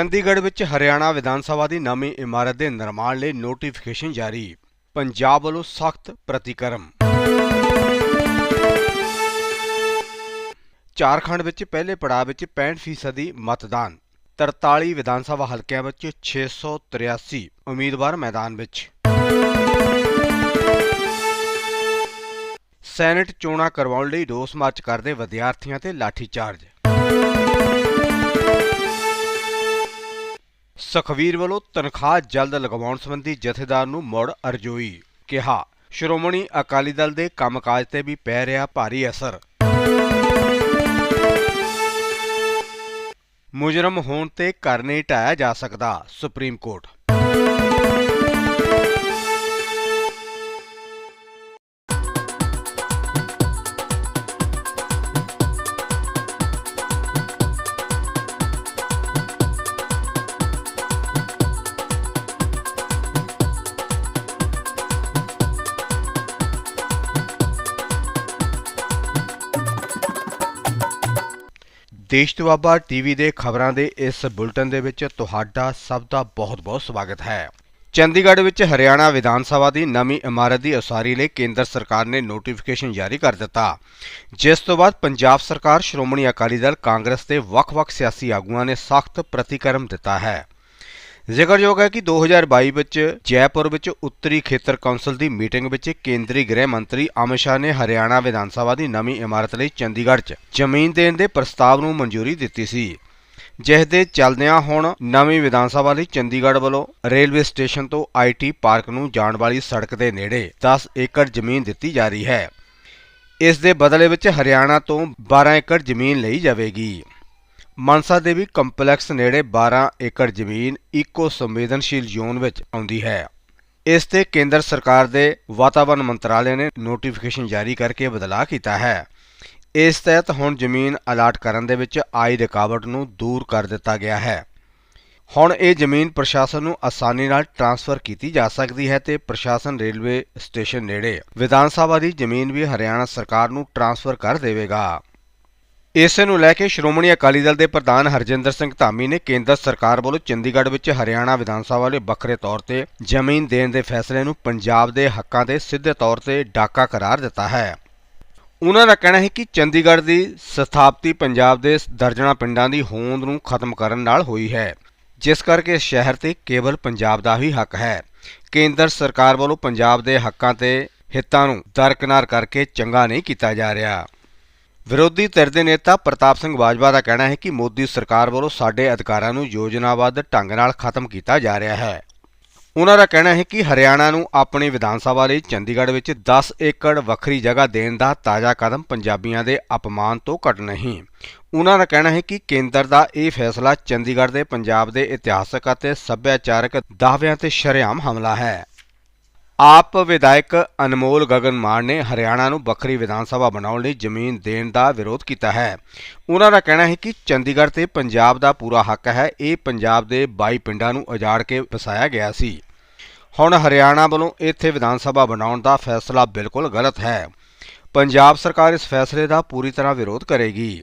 ਚੰਡੀਗੜ੍ਹ ਵਿੱਚ ਹਰਿਆਣਾ ਵਿਧਾਨ ਸਭਾ ਦੀ ਨਵੀਂ ਇਮਾਰਤ ਦੇ ਨਿਰਮਾਣ ਲਈ ਨੋਟੀਫਿਕੇਸ਼ਨ ਜਾਰੀ। ਪੰਜਾਬ ਵੱਲੋਂ ਸਖਤ ਪ੍ਰਤੀਕਰਮ। ਝਾਰਖੰਡ ਵਿੱਚ ਪਹਿਲੇ ਪੜਾਅ ਵਿੱਚ 65% ਦੀ ਮਤਦਾਨ। 43 ਵਿਧਾਨ ਸਭਾ ਹਲਕਿਆਂ ਵਿੱਚ 683 ਉਮੀਦਵਾਰ ਮੈਦਾਨ ਵਿੱਚ। ਸੈਨੇਟ ਚੋਣਾਂ ਕਰਵਾਉਣ ਲਈ ਰੋਸ ਮਾਰਚ ਕਰਦੇ ਵਿਦਿਆਰਥੀਆਂ ਤੇ ਲਾਠੀਚਾਰਜ। ਸੁਖਵੀਰ ਵੱਲੋਂ ਤਨਖਾਹ ਜਲਦ ਲਗਵਾਉਣ ਸੰਬੰਧੀ ਜਥੇਦਾਰ ਨੂੰ ਮੁੜ ਅਰਜ਼ੋਈ ਕਿਹਾ। ਸ਼੍ਰੋਮਣੀ ਅਕਾਲੀ ਦਲ ਦੇ ਕੰਮਕਾਜ ਤੇ ਵੀ ਪੈ ਰਿਹਾ ਭਾਰੀ ਅਸਰ। ਮੁਜਰਮ ਹੋਣ ਤੇ ਘਰ ਨਹੀਂ ਢਾਇਆ ਜਾ ਸਕਦਾ, ਸੁਪਰੀਮ ਕੋਰਟ ਦੇਸ਼ ਦੁਆਬਾ ਟੀਵੀ ਦੇ ਖਬਰਾਂ ਦੇ ਇਸ ਬੁਲਟਨ ਦੇ ਵਿੱਚ ਤੁਹਾਡਾ ਸਭ ਦਾ ਬਹੁਤ-ਬਹੁਤ ਸਵਾਗਤ ਹੈ। ਚੰਡੀਗੜ੍ਹ ਵਿੱਚ ਹਰਿਆਣਾ ਵਿਧਾਨ ਸਭਾ ਦੀ ਨਵੀਂ ਇਮਾਰਤ ਦੀ ਉਸਾਰੀ ਲਈ ਕੇਂਦਰ ਸਰਕਾਰ ਨੇ ਨੋਟੀਫਿਕੇਸ਼ਨ ਜਾਰੀ ਕਰ ਦਿੱਤਾ। ਜਿਸ ਤੋਂ ਬਾਅਦ ਪੰਜਾਬ ਸਰਕਾਰ ਸ਼੍ਰੋਮਣੀ ਅਕਾਲੀ ਦਲ ਕਾਂਗਰਸ ਦੇ ਵੱਖ-ਵੱਖ ਸਿਆਸੀ ਆਗੂਆਂ ਨੇ ਸਖਤ ਪ੍ਰਤੀਕਰਮ ਦਿੱਤਾ ਹੈ। ਜ਼ਿਕਰਯੋਗ ਹੈ ਕਿ 2022 ਵਿੱਚ ਜੈਪੁਰ ਵਿੱਚ ਉੱਤਰੀ ਖੇਤਰ ਕੌਂਸਲ ਦੀ ਮੀਟਿੰਗ ਵਿੱਚ ਕੇਂਦਰੀ ਗ੍ਰਹਿ ਮੰਤਰੀ ਅਮਿਤ ਸ਼ਾਹ ਨੇ ਹਰਿਆਣਾ ਵਿਧਾਨ ਸਭਾ ਦੀ ਨਵੀਂ ਇਮਾਰਤ ਲਈ ਚੰਡੀਗੜ੍ਹ 'ਚ ਜ਼ਮੀਨ ਦੇਣ ਦੇ ਪ੍ਰਸਤਾਵ ਨੂੰ ਮਨਜ਼ੂਰੀ ਦਿੱਤੀ ਸੀ ਜਿਸ ਦੇ ਚੱਲਦਿਆਂ ਹੁਣ ਨਵੀਂ ਵਿਧਾਨ ਸਭਾ ਲਈ ਚੰਡੀਗੜ੍ਹ ਵੱਲੋਂ ਰੇਲਵੇ ਸਟੇਸ਼ਨ ਤੋਂ ਆਈਟੀ ਪਾਰਕ ਨੂੰ ਜਾਣ ਵਾਲੀ ਸੜਕ ਦੇ ਨੇੜੇ 10 ਏਕੜ ਜ਼ਮੀਨ ਦਿੱਤੀ ਜਾ ਰਹੀ ਹੈ। ਇਸ ਦੇ ਬਦਲੇ ਵਿੱਚ ਹਰਿਆਣਾ ਤੋਂ 12 ਏਕੜ ਜ਼ਮੀਨ ਲਈ ਜਾਵੇਗੀ। ਮਨਸਾ ਦੇਵੀ ਕੰਪਲੈਕਸ ਨੇੜੇ 12 ਏਕੜ ਜ਼ਮੀਨ ਇਕੋ ਸੰਵੇਦਨਸ਼ੀਲ ਜ਼ੋਨ ਵਿੱਚ ਆਉਂਦੀ ਹੈ। ਇਸ ਤੇ ਕੇਂਦਰ ਸਰਕਾਰ ਦੇ ਵਾਤਾਵਰਣ ਮੰਤਰਾਲੇ ਨੇ ਨੋਟੀਫਿਕੇਸ਼ਨ ਜਾਰੀ ਕਰਕੇ ਬਦਲਾਅ ਕੀਤਾ ਹੈ। ਇਸ ਤਹਿਤ ਹੁਣ ਜ਼ਮੀਨ ਅਲਾਟ ਕਰਨ ਦੇ ਵਿੱਚ ਆਈ ਰੁਕਾਵਟ ਨੂੰ ਦੂਰ ਕਰ ਦਿੱਤਾ ਗਿਆ ਹੈ। ਹੁਣ ਇਹ ਜ਼ਮੀਨ ਪ੍ਰਸ਼ਾਸਨ ਨੂੰ ਆਸਾਨੀ ਨਾਲ ਟ੍ਰਾਂਸਫਰ ਕੀਤੀ ਜਾ ਸਕਦੀ ਹੈ ਤੇ ਪ੍ਰਸ਼ਾਸਨ ਰੇਲਵੇ ਸਟੇਸ਼ਨ ਨੇੜੇ ਵਿਧਾਨ ਸਭਾ ਦੀ ਜ਼ਮੀਨ ਵੀ ਹਰਿਆਣਾ ਸਰਕਾਰ ਨੂੰ ਟ੍ਰਾਂਸਫਰ ਕਰ ਦੇਵੇਗਾ। ਇਸੇ ਨੂੰ ਲੈ ਕੇ ਸ਼੍ਰੋਮਣੀ ਅਕਾਲੀ ਦਲ ਦੇ ਪ੍ਰਧਾਨ ਹਰਜਿੰਦਰ ਸਿੰਘ ਧਾਮੀ ਨੇ ਕੇਂਦਰ ਸਰਕਾਰ ਵੱਲੋਂ ਚੰਡੀਗੜ੍ਹ ਵਿੱਚ ਹਰਿਆਣਾ ਵਿਧਾਨ ਸਭਾ ਲਈ ਵੱਖਰੇ ਤੌਰ ਤੇ ਜ਼ਮੀਨ ਦੇਣ ਦੇ ਫੈਸਲੇ ਨੂੰ ਪੰਜਾਬ ਦੇ ਹੱਕਾਂ ਦੇ ਸਿੱਧੇ ਤੌਰ ਤੇ ਡਾਕਾ ਕਰਾਰ ਦਿੱਤਾ ਹੈ। ਉਹਨਾਂ ਦਾ ਕਹਿਣਾ ਹੈ ਕਿ ਚੰਡੀਗੜ੍ਹ ਦੀ ਸਥਾਪਤੀ ਪੰਜਾਬ ਦੇ ਦਰਜਣਾ ਪਿੰਡਾਂ ਦੀ ਹੋਂਦ ਨੂੰ ਖਤਮ ਕਰਨ ਨਾਲ ਹੋਈ ਹੈ, ਜਿਸ ਕਰਕੇ ਇਸ ਸ਼ਹਿਰ ਤੇ ਕੇਵਲ ਪੰਜਾਬ ਦਾ ਹੀ ਹੱਕ ਹੈ। ਕੇਂਦਰ ਸਰਕਾਰ ਵੱਲੋਂ ਪੰਜਾਬ ਦੇ ਹੱਕਾਂ ਤੇ ਹਿੱਤਾਂ ਨੂੰ ਦਰਕਨਾਰ ਕਰਕੇ ਚੰਗਾ ਨਹੀਂ ਕੀਤਾ ਜਾ ਰਿਹਾ। ਵਿਰੋਧੀ ਧਿਰ ਦੇ ਨੇਤਾ ਪ੍ਰਤਾਪ ਸਿੰਘ ਬਾਜਵਾ ਦਾ ਕਹਿਣਾ ਹੈ ਕਿ ਮੋਦੀ ਸਰਕਾਰ ਵੱਲੋਂ ਸਾਡੇ ਅਧਿਕਾਰਾਂ ਨੂੰ ਯੋਜਨਾਬੱਧ ਢੰਗ ਨਾਲ ਖਤਮ ਕੀਤਾ ਜਾ ਰਿਹਾ ਹੈ। ਉਹਨਾਂ ਦਾ ਕਹਿਣਾ ਹੈ ਕਿ ਹਰਿਆਣਾ ਨੂੰ ਆਪਣੀ ਵਿਧਾਨ ਸਭਾ ਲਈ ਚੰਡੀਗੜ੍ਹ ਵਿੱਚ 10 ਏਕੜ ਵੱਖਰੀ ਜਗ੍ਹਾ ਦੇਣ ਦਾ ਤਾਜ਼ਾ ਕਦਮ ਪੰਜਾਬੀਆਂ ਦੇ ਅਪਮਾਨ ਤੋਂ ਘੱਟ ਨਹੀਂ। ਉਹਨਾਂ ਦਾ ਕਹਿਣਾ ਹੈ ਕਿ ਕੇਂਦਰ ਦਾ ਇਹ ਫੈਸਲਾ ਚੰਡੀਗੜ੍ਹ ਦੇ ਪੰਜਾਬ ਦੇ ਇਤਿਹਾਸਕ ਅਤੇ ਸੱਭਿਆਚਾਰਕ ਦਾਅਵਿਆਂ ਤੇ ਸ਼ਰੇਆਮ ਹਮਲਾ ਹੈ। ਆਪ ਵਿਧਾਇਕ ਅਨਮੋਲ ਗਗਨ ਮਾਨ ਨੇ ਹਰਿਆਣਾ ਨੂੰ ਵੱਖਰੀ ਵਿਧਾਨ ਸਭਾ ਬਣਾਉਣ ਲਈ ਜ਼ਮੀਨ ਦੇਣ ਦਾ ਵਿਰੋਧ ਕੀਤਾ ਹੈ। ਉਹਨਾਂ ਦਾ ਕਹਿਣਾ ਹੈ ਕਿ ਚੰਡੀਗੜ੍ਹ ਤੇ ਪੰਜਾਬ ਦਾ ਪੂਰਾ ਹੱਕ ਹੈ। ਇਹ ਪੰਜਾਬ ਦੇ 22 ਪਿੰਡਾਂ ਨੂੰ ਉਜਾੜ ਕੇ ਵਸਾਇਆ ਗਿਆ ਸੀ। ਹੁਣ ਹਰਿਆਣਾ ਵੱਲੋਂ ਇੱਥੇ ਵਿਧਾਨ ਸਭਾ ਬਣਾਉਣ ਦਾ ਫੈਸਲਾ ਬਿਲਕੁਲ ਗਲਤ ਹੈ। ਪੰਜਾਬ ਸਰਕਾਰ ਇਸ ਫੈਸਲੇ ਦਾ ਪੂਰੀ ਤਰ੍ਹਾਂ ਵਿਰੋਧ ਕਰੇਗੀ।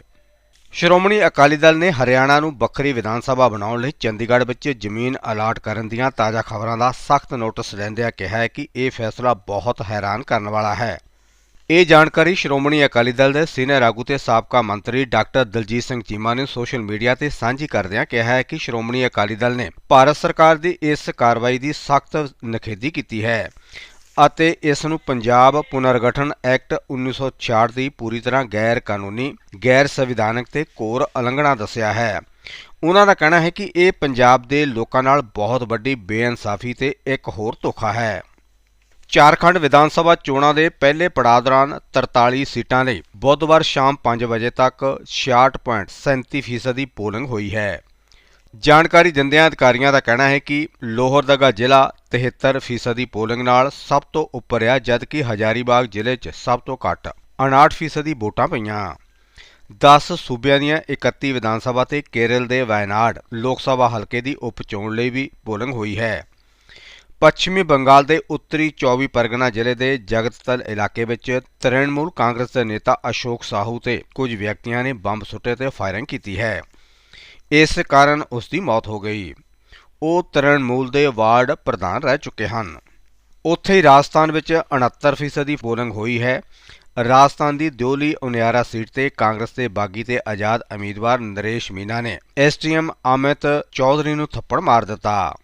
ਸ਼੍ਰੋਮਣੀ ਅਕਾਲੀ ਦਲ ਨੇ ਹਰਿਆਣਾ ਨੂੰ ਵੱਖਰੀ ਵਿਧਾਨ ਸਭਾ ਬਣਾਉਣ ਲਈ ਚੰਡੀਗੜ੍ਹ ਵਿੱਚ ਜ਼ਮੀਨ ਅਲਾਟ ਕਰਨ ਦੀਆਂ ਤਾਜ਼ਾ ਖਬਰਾਂ ਦਾ ਸਖਤ ਨੋਟਿਸ ਲੈਂਦਿਆਂ ਕਿਹਾ ਹੈ ਕਿ ਇਹ ਫੈਸਲਾ ਬਹੁਤ ਹੈਰਾਨ ਕਰਨ ਵਾਲਾ ਹੈ। ਇਹ ਜਾਣਕਾਰੀ ਸ਼੍ਰੋਮਣੀ ਅਕਾਲੀ ਦਲ ਦੇ ਸੀਨੀਅਰ ਆਗੂ ਤੇ ਸਾਬਕਾ ਮੰਤਰੀ ਡਾਕਟਰ ਦਲਜੀਤ ਸਿੰਘ ਚੀਮਾ ਨੇ ਸੋਸ਼ਲ ਮੀਡੀਆ ਤੇ ਸਾਂਝੀ ਕਰਦਿਆਂ ਕਿਹਾ ਹੈ ਕਿ ਸ਼੍ਰੋਮਣੀ ਅਕਾਲੀ ਦਲ ਨੇ ਭਾਰਤ ਸਰਕਾਰ ਦੀ ਇਸ ਕਾਰਵਾਈ ਦੀ ਸਖਤ ਨਿਖੇਧੀ ਕੀਤੀ ਹੈ। ਅਤੇ ਇਸ ਨੂੰ ਪੰਜਾਬ ਪੁਨਰਗਠਨ ਐਕਟ 1966 ਦੀ ਪੂਰੀ ਤਰ੍ਹਾਂ ਗੈਰ ਕਾਨੂੰਨੀ, ਗੈਰ ਸੰਵਿਧਾਨਕ ਤੇ ਘੋਰ ਉਲੰਘਣਾ ਦੱਸਿਆ ਹੈ। ਉਹਨਾਂ ਦਾ ਕਹਿਣਾ ਹੈ ਕਿ ਇਹ ਪੰਜਾਬ ਦੇ ਲੋਕਾਂ ਨਾਲ ਬਹੁਤ ਵੱਡੀ ਬੇਇਨਸਾਫੀ ਤੇ ਇੱਕ ਹੋਰ ਧੋਖਾ ਹੈ। ਝਾਰਖੰਡ ਵਿਧਾਨ ਸਭਾ ਚੋਣਾਂ ਦੇ ਪਹਿਲੇ ਪੜਾਅ ਦੌਰਾਨ 43 ਸੀਟਾਂ ਲਈ ਬੁੱਧਵਾਰ ਸ਼ਾਮ 5 ਵਜੇ ਤੱਕ 66.37% ਦੀ ਪੋਲਿੰਗ ਹੋਈ ਹੈ। ਜਾਣਕਾਰੀ ਦਿੰਦਿਆਂ ਅਧਿਕਾਰੀਆਂ ਦਾ ਕਹਿਣਾ ਹੈ ਕਿ ਲੋਹਰਦਗਾ ਜ਼ਿਲ੍ਹਾ 73% ਦੀ ਪੋਲਿੰਗ ਨਾਲ ਸਭ ਤੋਂ ਉੱਪਰ ਆ, ਜਦਕਿ ਹਜ਼ਾਰੀਬਾਗ ਜ਼ਿਲ੍ਹੇ 'ਚ ਸਭ ਤੋਂ ਘੱਟ 59% ਦੀ ਵੋਟਾਂ ਪਈਆਂ। 10 ਸੂਬਿਆਂ ਦੀਆਂ 31 ਵਿਧਾਨ ਸਭਾ ਤੇ ਕੇਰਲ ਦੇ ਵਾਇਨਾਡ ਲੋਕ ਸਭਾ ਹਲਕੇ ਦੀ ਉਪ ਚੋਣ ਲਈ ਵੀ ਪੋਲਿੰਗ ਹੋਈ ਹੈ। ਪੱਛਮੀ ਬੰਗਾਲ ਦੇ ਉੱਤਰੀ 24 ਪਰਗਨਾ ਜ਼ਿਲ੍ਹੇ ਦੇ ਜਗਤਤਲ ਇਲਾਕੇ ਵਿੱਚ ਤ੍ਰਿਣਮੂਲ ਕਾਂਗਰਸ ਦੇ ਨੇਤਾ ਅਸ਼ੋਕ ਸਾਹੂ ਤੇ ਕੁਝ ਵਿਅਕਤੀਆਂ ਨੇ ਬੰਬ ਸੁੱਟੇ ਤੇ ਫਾਇਰਿੰਗ ਕੀਤੀ ਹੈ। ਇਸ ਕਾਰਨ ਉਸ ਦੀ ਮੌਤ ਹੋ ਗਈ। ਉਹ ਤ੍ਰਿਣਮੂਲ ਦੇ ਵਾਰਡ ਪ੍ਰਧਾਨ ਰਹਿ ਚੁੱਕੇ ਹਨ। ਉੱਥੇ ਹੀ ਰਾਜਸਥਾਨ ਵਿੱਚ 69% ਦੀ ਪੋਲਿੰਗ ਹੋਈ ਹੈ। ਰਾਜਸਥਾਨ ਦੀ ਦਿਓਲੀ ਉਨਿਆਰਾ ਸੀਟ ਤੇ ਕਾਂਗਰਸ ਦੇ ਬਾਗੀ ਤੇ ਆਜ਼ਾਦ ਉਮੀਦਵਾਰ ਨਰੇਸ਼ ਮੀਨਾ ਨੇ ਐਸਟੀਐਮ ਅਮਿਤ ਚੌਧਰੀ ਨੂੰ ਥੱਪੜ ਮਾਰ ਦਿੱਤਾ।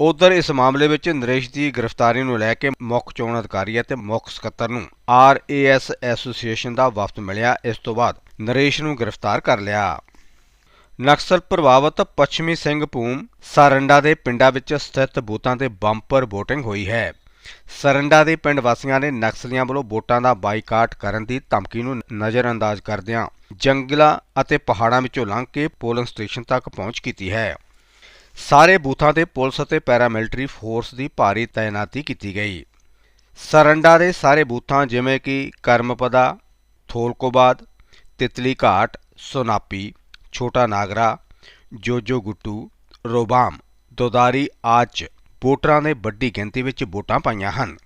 ਉਧਰ ਇਸ ਮਾਮਲੇ ਵਿੱਚ ਨਰੇਸ਼ ਦੀ ਗ੍ਰਿਫਤਾਰੀ ਨੂੰ ਲੈ ਕੇ ਮੁੱਖ ਚੋਣ ਅਧਿਕਾਰੀ ਅਤੇ ਮੁੱਖ ਸਕੱਤਰ ਨੂੰ ਆਰਏਐਸ ਐਸੋਸੀਏਸ਼ਨ ਦਾ ਵਫਦ ਮਿਲਿਆ। ਇਸ ਤੋਂ ਬਾਅਦ ਨਰੇਸ਼ ਨੂੰ ਗ੍ਰਿਫਤਾਰ ਕਰ ਲਿਆ। ਨਕਸਲ ਪ੍ਰਭਾਵਿਤ ਪੱਛਮੀ ਸਿੰਘਭੂਮ ਸਾਰੰਡਾ ਦੇ ਪਿੰਡਾਂ ਵਿੱਚ ਸਥਿਤ ਬੂਥਾਂ ਤੇ ਬੰਪਰ VOTING ਹੋਈ ਹੈ। ਸਰੰਡਾ ਦੇ ਪਿੰਡ ਵਾਸੀਆਂ ਨੇ ਨਕਸਲੀਆਂ ਵੱਲੋਂ ਵੋਟਾਂ ਦਾ ਬਾਈਕਾਟ ਕਰਨ ਦੀ ਧਮਕੀ ਨੂੰ ਨਜ਼ਰਅੰਦਾਜ਼ ਕਰਦਿਆਂ ਜੰਗਲਾਂ ਅਤੇ ਪਹਾੜਾਂ ਵਿੱਚੋਂ ਲੰਘ ਕੇ ਪੋਲਿੰਗ ਸਟੇਸ਼ਨ ਤੱਕ ਪਹੁੰਚ ਕੀਤੀ ਹੈ। ਸਾਰੇ ਬੂਥਾਂ ਤੇ ਪੁਲਿਸ ਅਤੇ ਪੈਰਾਮਿਲਟਰੀ ਫੋਰਸ ਦੀ ਭਾਰੀ ਤਾਇਨਾਤੀ ਕੀਤੀ ਗਈ। ਸਰੰਡਾ ਦੇ ਸਾਰੇ ਬੂਥਾਂ ਜਿਵੇਂ ਕਿ ਕਰਮਪਦਾ, ਥੋਲਕੋਬਾਦ, ਤਿਤਲੀ ਘਾਟ, ਸੋਨਾਪੀ ਛੋਟਾ ਨਾਗਰਾ ਜੋਜੋ ਗੁੱਟੂ ਰੋਬਾਮ ਦੋਦਾਰੀ ਆਚ ਵੋਟਰਾਂ ਨੇ ਵੱਡੀ ਗਿਣਤੀ ਵਿੱਚ ਵੋਟਾਂ ਪਾਈਆਂ ਹਨ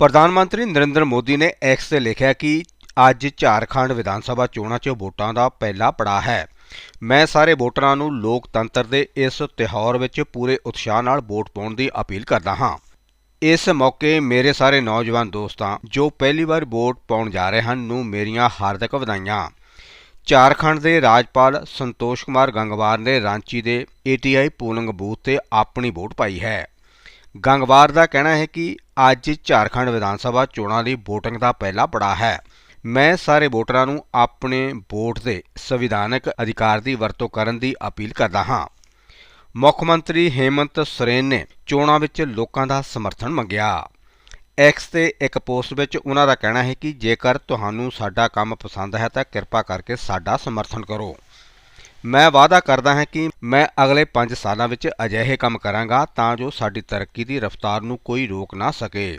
ਪ੍ਰਧਾਨ ਮੰਤਰੀ ਨਰਿੰਦਰ ਮੋਦੀ ਨੇ ਐਕਸ ਤੇ ਲਿਖਿਆ ਕਿ ਅੱਜ ਝਾਰਖੰਡ ਵਿਧਾਨ ਸਭਾ ਚੋਣਾਂ 'ਚ ਵੋਟਾਂ ਦਾ ਪਹਿਲਾ ਪੜਾਅ ਹੈ ਮੈਂ ਸਾਰੇ ਵੋਟਰਾਂ ਨੂੰ ਲੋਕਤੰਤਰ ਦੇ ਇਸ ਤਿਉਹਾਰ ਵਿੱਚ ਪੂਰੇ ਉਤਸ਼ਾਹ ਨਾਲ ਵੋਟ ਪਾਉਣ ਦੀ ਅਪੀਲ ਕਰਦਾ ਹਾਂ ਇਸ ਮੌਕੇ ਮੇਰੇ ਸਾਰੇ ਨੌਜਵਾਨ ਦੋਸਤਾਂ ਜੋ ਪਹਿਲੀ ਵਾਰ ਵੋਟ ਪਾਉਣ ਜਾ ਰਹੇ ਹਨ ਨੂੰ ਮੇਰੀਆਂ ਹਾਰਦਿਕ ਵਧਾਈਆਂ ਝਾਰਖੰਡ ਦੇ ਰਾਜਪਾਲ ਸੰਤੋਸ਼ ਕੁਮਾਰ ਗੰਗਵਾਰ ਨੇ ਰਾਂਚੀ ਦੇ ਏਟੀਆਈ ਪੋਲਿੰਗ ਬੂਥ ਤੇ ਆਪਣੀ ਵੋਟ ਪਾਈ ਹੈ। ਗੰਗਵਾਰ ਦਾ ਕਹਿਣਾ ਹੈ ਕਿ ਅੱਜ ਝਾਰਖੰਡ ਵਿਧਾਨ ਸਭਾ ਚੋਣਾਂ ਲਈ VOTING ਦਾ ਪਹਿਲਾ ਪੜਾਅ ਹੈ। ਮੈਂ ਸਾਰੇ ਵੋਟਰਾਂ ਨੂੰ ਆਪਣੇ ਵੋਟ ਦੇ ਸੰਵਿਧਾਨਕ ਅਧਿਕਾਰ ਦੀ ਵਰਤੋਂ ਕਰਨ ਦੀ ਅਪੀਲ ਕਰਦਾ ਹਾਂ। ਮੁੱਖ ਮੰਤਰੀ ਹੇਮੰਤ ਸੋਰੇਨ ਨੇ ਚੋਣਾਂ ਵਿੱਚ ਲੋਕਾਂ ਦਾ ਸਮਰਥਨ ਮੰਗਿਆ। ਐਕਸ ਤੇ ਇੱਕ ਪੋਸਟ ਵਿੱਚ ਉਹਨਾਂ ਦਾ ਕਹਿਣਾ ਹੈ ਕਿ ਜੇਕਰ ਤੁਹਾਨੂੰ ਸਾਡਾ ਕੰਮ ਪਸੰਦ ਹੈ ਤਾਂ ਕਿਰਪਾ ਕਰਕੇ ਸਾਡਾ ਸਮਰਥਨ ਕਰੋ। ਮੈਂ ਵਾਅਦਾ ਕਰਦਾ ਹਾਂ ਕਿ ਮੈਂ ਅਗਲੇ 5 ਸਾਲਾਂ ਵਿੱਚ ਅਜਿਹੇ ਕੰਮ ਕਰਾਂਗਾ ਤਾਂ ਜੋ ਸਾਡੀ ਤਰੱਕੀ ਦੀ ਰਫ਼ਤਾਰ ਨੂੰ ਕੋਈ ਰੋਕ ਨਾ ਸਕੇ।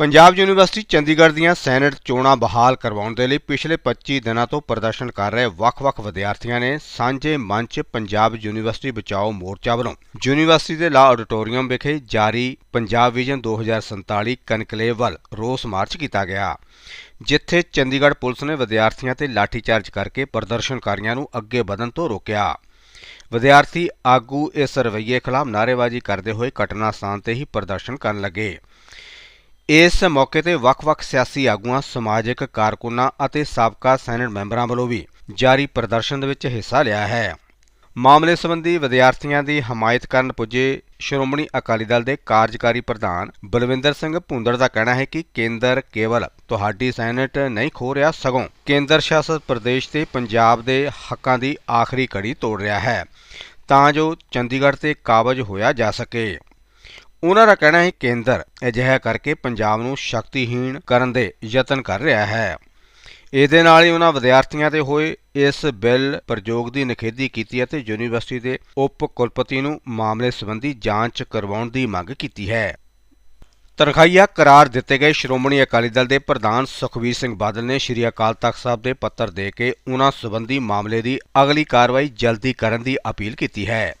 ਪੰਜਾਬ ਯੂਨੀਵਰਸਿਟੀ ਚੰਡੀਗੜ੍ਹ ਦੀਆਂ ਸੈਨੇਟ ਚੋਣਾਂ ਬਹਾਲ ਕਰਵਾਉਣ ਦੇ ਲਈ ਪਿਛਲੇ 25 ਦਿਨਾਂ ਤੋਂ ਪ੍ਰਦਰਸ਼ਨ ਕਰ ਰਹੇ ਵੱਖ-ਵੱਖ ਵਿਦਿਆਰਥੀਆਂ ਨੇ ਸਾਂਝੇ ਮੰਚ ਪੰਜਾਬ ਯੂਨੀਵਰਸਿਟੀ ਬਚਾਓ ਮੋਰਚਾ ਵੱਲੋਂ। ਯੂਨੀਵਰਸਿਟੀ ਦੇ ਲਾ ਆਡੀਟੋਰੀਅਮ ਵਿਖੇ ਜਾਰੀ ਪੰਜਾਬ ਵਿਜ਼ਨ 2047 ਕਨਕਲੇਵ ਵੱਲ ਰੋਸ ਮਾਰਚ ਕੀਤਾ ਗਿਆ, ਜਿੱਥੇ ਚੰਡੀਗੜ੍ਹ ਪੁਲਿਸ ਨੇ ਵਿਦਿਆਰਥੀਆਂ ਤੇ ਲਾਠੀਚਾਰਜ ਕਰਕੇ ਪ੍ਰਦਰਸ਼ਨਕਾਰੀਆਂ ਨੂੰ ਅੱਗੇ ਵਧਣ ਤੋਂ ਰੋਕਿਆ। ਵਿਦਿਆਰਥੀ ਆਗੂ ਇਸ ਰਵੱਈਏ ਖਿਲਾਫ ਨਾਅਰੇਬਾਜ਼ੀ ਕਰਦੇ ਹੋਏ ਘਟਨਾ ਸਥਾਨ ਤੇ ਹੀ ਪ੍ਰਦਰਸ਼ਨ ਕਰਨ ਲੱਗੇ। ਇਸ ਮੌਕੇ ਤੇ ਵੱਖ-ਵੱਖ ਸਿਆਸੀ ਆਗੂਆਂ, ਸਮਾਜਿਕ ਕਾਰਕੁਨਾਂ ਅਤੇ ਸਾਬਕਾ ਸੈਨੇਟ ਮੈਂਬਰਾਂ ਵੱਲੋਂ ਵੀ ਜਾਰੀ ਪ੍ਰਦਰਸ਼ਨ ਦੇ ਵਿੱਚ ਹਿੱਸਾ ਲਿਆ ਹੈ। ਮਾਮਲੇ ਸੰਬੰਧੀ ਵਿਦਿਆਰਥੀਆਂ ਦੀ ਹਮਾਇਤ ਕਰਨ ਪੁੱਜੇ ਸ਼੍ਰੋਮਣੀ ਅਕਾਲੀ ਦਲ ਦੇ ਕਾਰਜਕਾਰੀ ਪ੍ਰਧਾਨ ਬਲਵਿੰਦਰ ਸਿੰਘ ਭੁੰਦੜ ਦਾ ਕਹਿਣਾ ਹੈ ਕਿ ਕੇਂਦਰ ਕੇਵਲ ਤੁਹਾਡੀ ਸੈਨੇਟ ਨਹੀਂ ਖੋ ਰਿਹਾ, ਸਗੋਂ ਕੇਂਦਰ ਸ਼ਾਸਤ ਪ੍ਰਦੇਸ਼ ਤੇ ਪੰਜਾਬ ਦੇ ਹੱਕਾਂ ਦੀ ਆਖਰੀ ਕੜੀ ਤੋੜ ਰਿਹਾ ਹੈ, ਤਾਂ ਜੋ ਚੰਡੀਗੜ੍ਹ ਤੇ ਕਾਬਜ ਹੋਇਆ ਜਾ ਸਕੇ। ਉਹਨਾਂ ਦਾ ਕਹਿਣਾ ਹੈ, ਕੇਂਦਰ ਅਜਿਹਾ ਕਰਕੇ ਪੰਜਾਬ ਨੂੰ ਸ਼ਕਤੀਹੀਣ ਕਰਨ ਦੇ ਯਤਨ ਕਰ ਰਿਹਾ ਹੈ। ਇਹਦੇ ਨਾਲ ਹੀ ਉਹਨਾਂ ਵਿਦਿਆਰਥੀਆਂ ਤੇ ਹੋਏ ਇਸ ਬਿੱਲ ਪ੍ਰਯੋਗ ਦੀ ਨਿਖੇਧੀ ਕੀਤੀ ਅਤੇ ਯੂਨੀਵਰਸਿਟੀ ਦੇ ਉਪ ਕੁਲਪਤੀ ਨੂੰ ਮਾਮਲੇ ਸੰਬੰਧੀ ਜਾਂਚ ਕਰਵਾਉਣ ਦੀ ਮੰਗ ਕੀਤੀ ਹੈ। ਤਨਖਾਹੀਆ ਕਰਾਰ ਦਿੱਤੇ ਗਏ ਸ਼੍ਰੋਮਣੀ ਅਕਾਲੀ ਦਲ ਦੇ ਪ੍ਰਧਾਨ ਸੁਖਬੀਰ ਸਿੰਘ ਬਾਦਲ ਨੇ ਸ਼੍ਰੀ ਅਕਾਲ ਤਖਤ ਸਾਹਿਬ ਦੇ ਪੱਤਰ ਦੇ ਕੇ ਉਹਨਾਂ ਸੰਬੰਧੀ ਮਾਮਲੇ ਦੀ ਅਗਲੀ ਕਾਰਵਾਈ ਜਲਦੀ ਕਰਨ ਦੀ ਅਪੀਲ ਕੀਤੀ ਹੈ।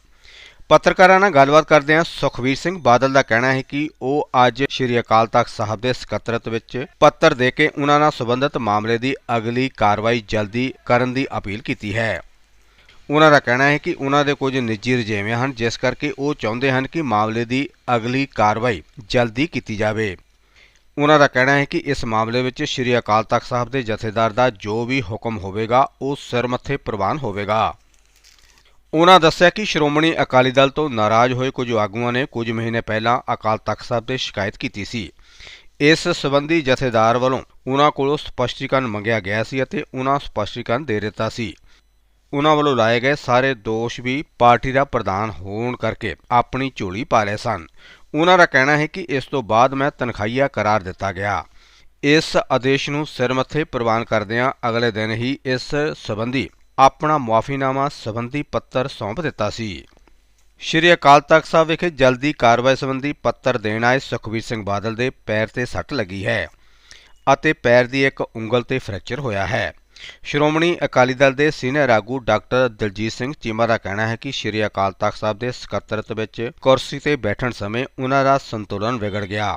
ਪੱਤਰਕਾਰਾਂ ਨਾਲ ਗੱਲਬਾਤ ਕਰਦਿਆਂ ਸੁਖਵੀਰ ਸਿੰਘ ਬਾਦਲ ਦਾ ਕਹਿਣਾ ਹੈ ਕਿ ਉਹ ਅੱਜ ਸ਼੍ਰੀ ਅਕਾਲ ਤਖਤ ਸਾਹਿਬ ਦੇ ਸਕੱਤਰਤ ਵਿੱਚ ਪੱਤਰ ਦੇ ਕੇ ਉਹਨਾਂ ਨਾਲ ਸੰਬੰਧਿਤ ਮਾਮਲੇ ਦੀ ਅਗਲੀ ਕਾਰਵਾਈ ਜਲਦੀ ਕਰਨ ਦੀ ਅਪੀਲ ਕੀਤੀ ਹੈ। ਉਹਨਾਂ ਦਾ ਕਹਿਣਾ ਹੈ ਕਿ ਉਹਨਾਂ ਦੇ ਕੁਝ ਨਿੱਜੀ ਰੁਝੇਵੇਂ ਹਨ, ਜਿਸ ਕਰਕੇ ਉਹ ਚਾਹੁੰਦੇ ਹਨ ਕਿ ਮਾਮਲੇ ਦੀ ਅਗਲੀ ਕਾਰਵਾਈ ਜਲਦੀ ਕੀਤੀ ਜਾਵੇ। ਉਹਨਾਂ ਦਾ ਕਹਿਣਾ ਹੈ ਕਿ ਇਸ ਮਾਮਲੇ ਵਿੱਚ ਸ਼੍ਰੀ ਅਕਾਲ ਤਖਤ ਸਾਹਿਬ ਦੇ ਜਥੇਦਾਰ ਦਾ ਜੋ ਵੀ ਹੁਕਮ ਹੋਵੇਗਾ, ਉਹ ਸਿਰ ਮੱਥੇ ਪ੍ਰਵਾਨ ਹੋਵੇਗਾ। ਉਹਨਾਂ ਦੱਸਿਆ ਕਿ ਸ਼੍ਰੋਮਣੀ ਅਕਾਲੀ ਦਲ ਤੋਂ ਨਾਰਾਜ਼ ਹੋਏ ਕੁਝ ਆਗੂਆਂ ਨੇ ਕੁਝ ਮਹੀਨੇ ਪਹਿਲਾਂ ਅਕਾਲ ਤਖਤ ਸਾਹਿਬ ਤੇ ਸ਼ਿਕਾਇਤ ਕੀਤੀ ਸੀ। ਇਸ ਸਬੰਧੀ ਜਥੇਦਾਰ ਵੱਲੋਂ ਉਹਨਾਂ ਕੋਲੋਂ ਸਪਸ਼ਟੀਕਰਨ ਮੰਗਿਆ ਗਿਆ ਸੀ ਅਤੇ ਉਹਨਾਂ ਸਪਸ਼ਟੀਕਰਨ ਦੇ ਦਿੱਤਾ ਸੀ। ਉਹਨਾਂ ਵੱਲੋਂ ਲਾਏ ਗਏ ਸਾਰੇ ਦੋਸ਼ ਵੀ ਪਾਰਟੀ ਦਾ ਪ੍ਰਧਾਨ ਹੋਣ ਕਰਕੇ ਆਪਣੀ ਝੋਲੀ ਪਾ ਲਏ ਸਨ। ਉਹਨਾਂ ਦਾ ਕਹਿਣਾ ਹੈ ਕਿ ਇਸ ਤੋਂ ਬਾਅਦ ਮੈਂ ਤਨਖਾਹੀਆ ਕਰਾਰ ਦਿੱਤਾ ਗਿਆ। ਇਸ ਆਦੇਸ਼ ਨੂੰ ਸਿਰ ਮੱਥੇ ਪ੍ਰਵਾਨ ਕਰਦਿਆਂ ਅਗਲੇ ਦਿਨ ਹੀ ਇਸ ਸਬੰਧੀ ਆਪਣਾ ਮੁਆਫੀਨਾਮਾ ਸੰਬੰਧੀ ਪੱਤਰ ਸੌਂਪ ਦਿੱਤਾ ਸੀ। ਸ਼੍ਰੀ ਅਕਾਲ ਤਖਤ ਸਾਹਿਬ ਵਿਖੇ ਜਲਦੀ ਕਾਰਵਾਈ ਸੰਬੰਧੀ ਪੱਤਰ ਦੇਣ ਆਏ ਸੁਖਬੀਰ ਸਿੰਘ ਬਾਦਲ ਦੇ ਪੈਰ ਤੇ ਸੱਟ ਲੱਗੀ ਹੈ ਅਤੇ ਪੈਰ ਦੀ ਇੱਕ ਉਂਗਲ ਤੇ ਫ੍ਰੈਕਚਰ ਹੋਇਆ ਹੈ। ਸ਼੍ਰੋਮਣੀ ਅਕਾਲੀ ਦਲ ਦੇ ਸੀਨੀਅਰ ਆਗੂ ਡਾਕਟਰ ਦਲਜੀਤ ਸਿੰਘ ਚੀਮਾ ਦਾ ਕਹਿਣਾ ਹੈ ਕਿ ਸ਼੍ਰੀ ਅਕਾਲ ਤਖਤ ਸਾਹਿਬ ਦੇ ਸਕੱਤਰਤ ਵਿੱਚ ਕੁਰਸੀ ਤੇ ਬੈਠਣ ਸਮੇਂ ਉਹਨਾਂ ਦਾ ਸੰਤੁਲਨ ਵਿਗੜ ਗਿਆ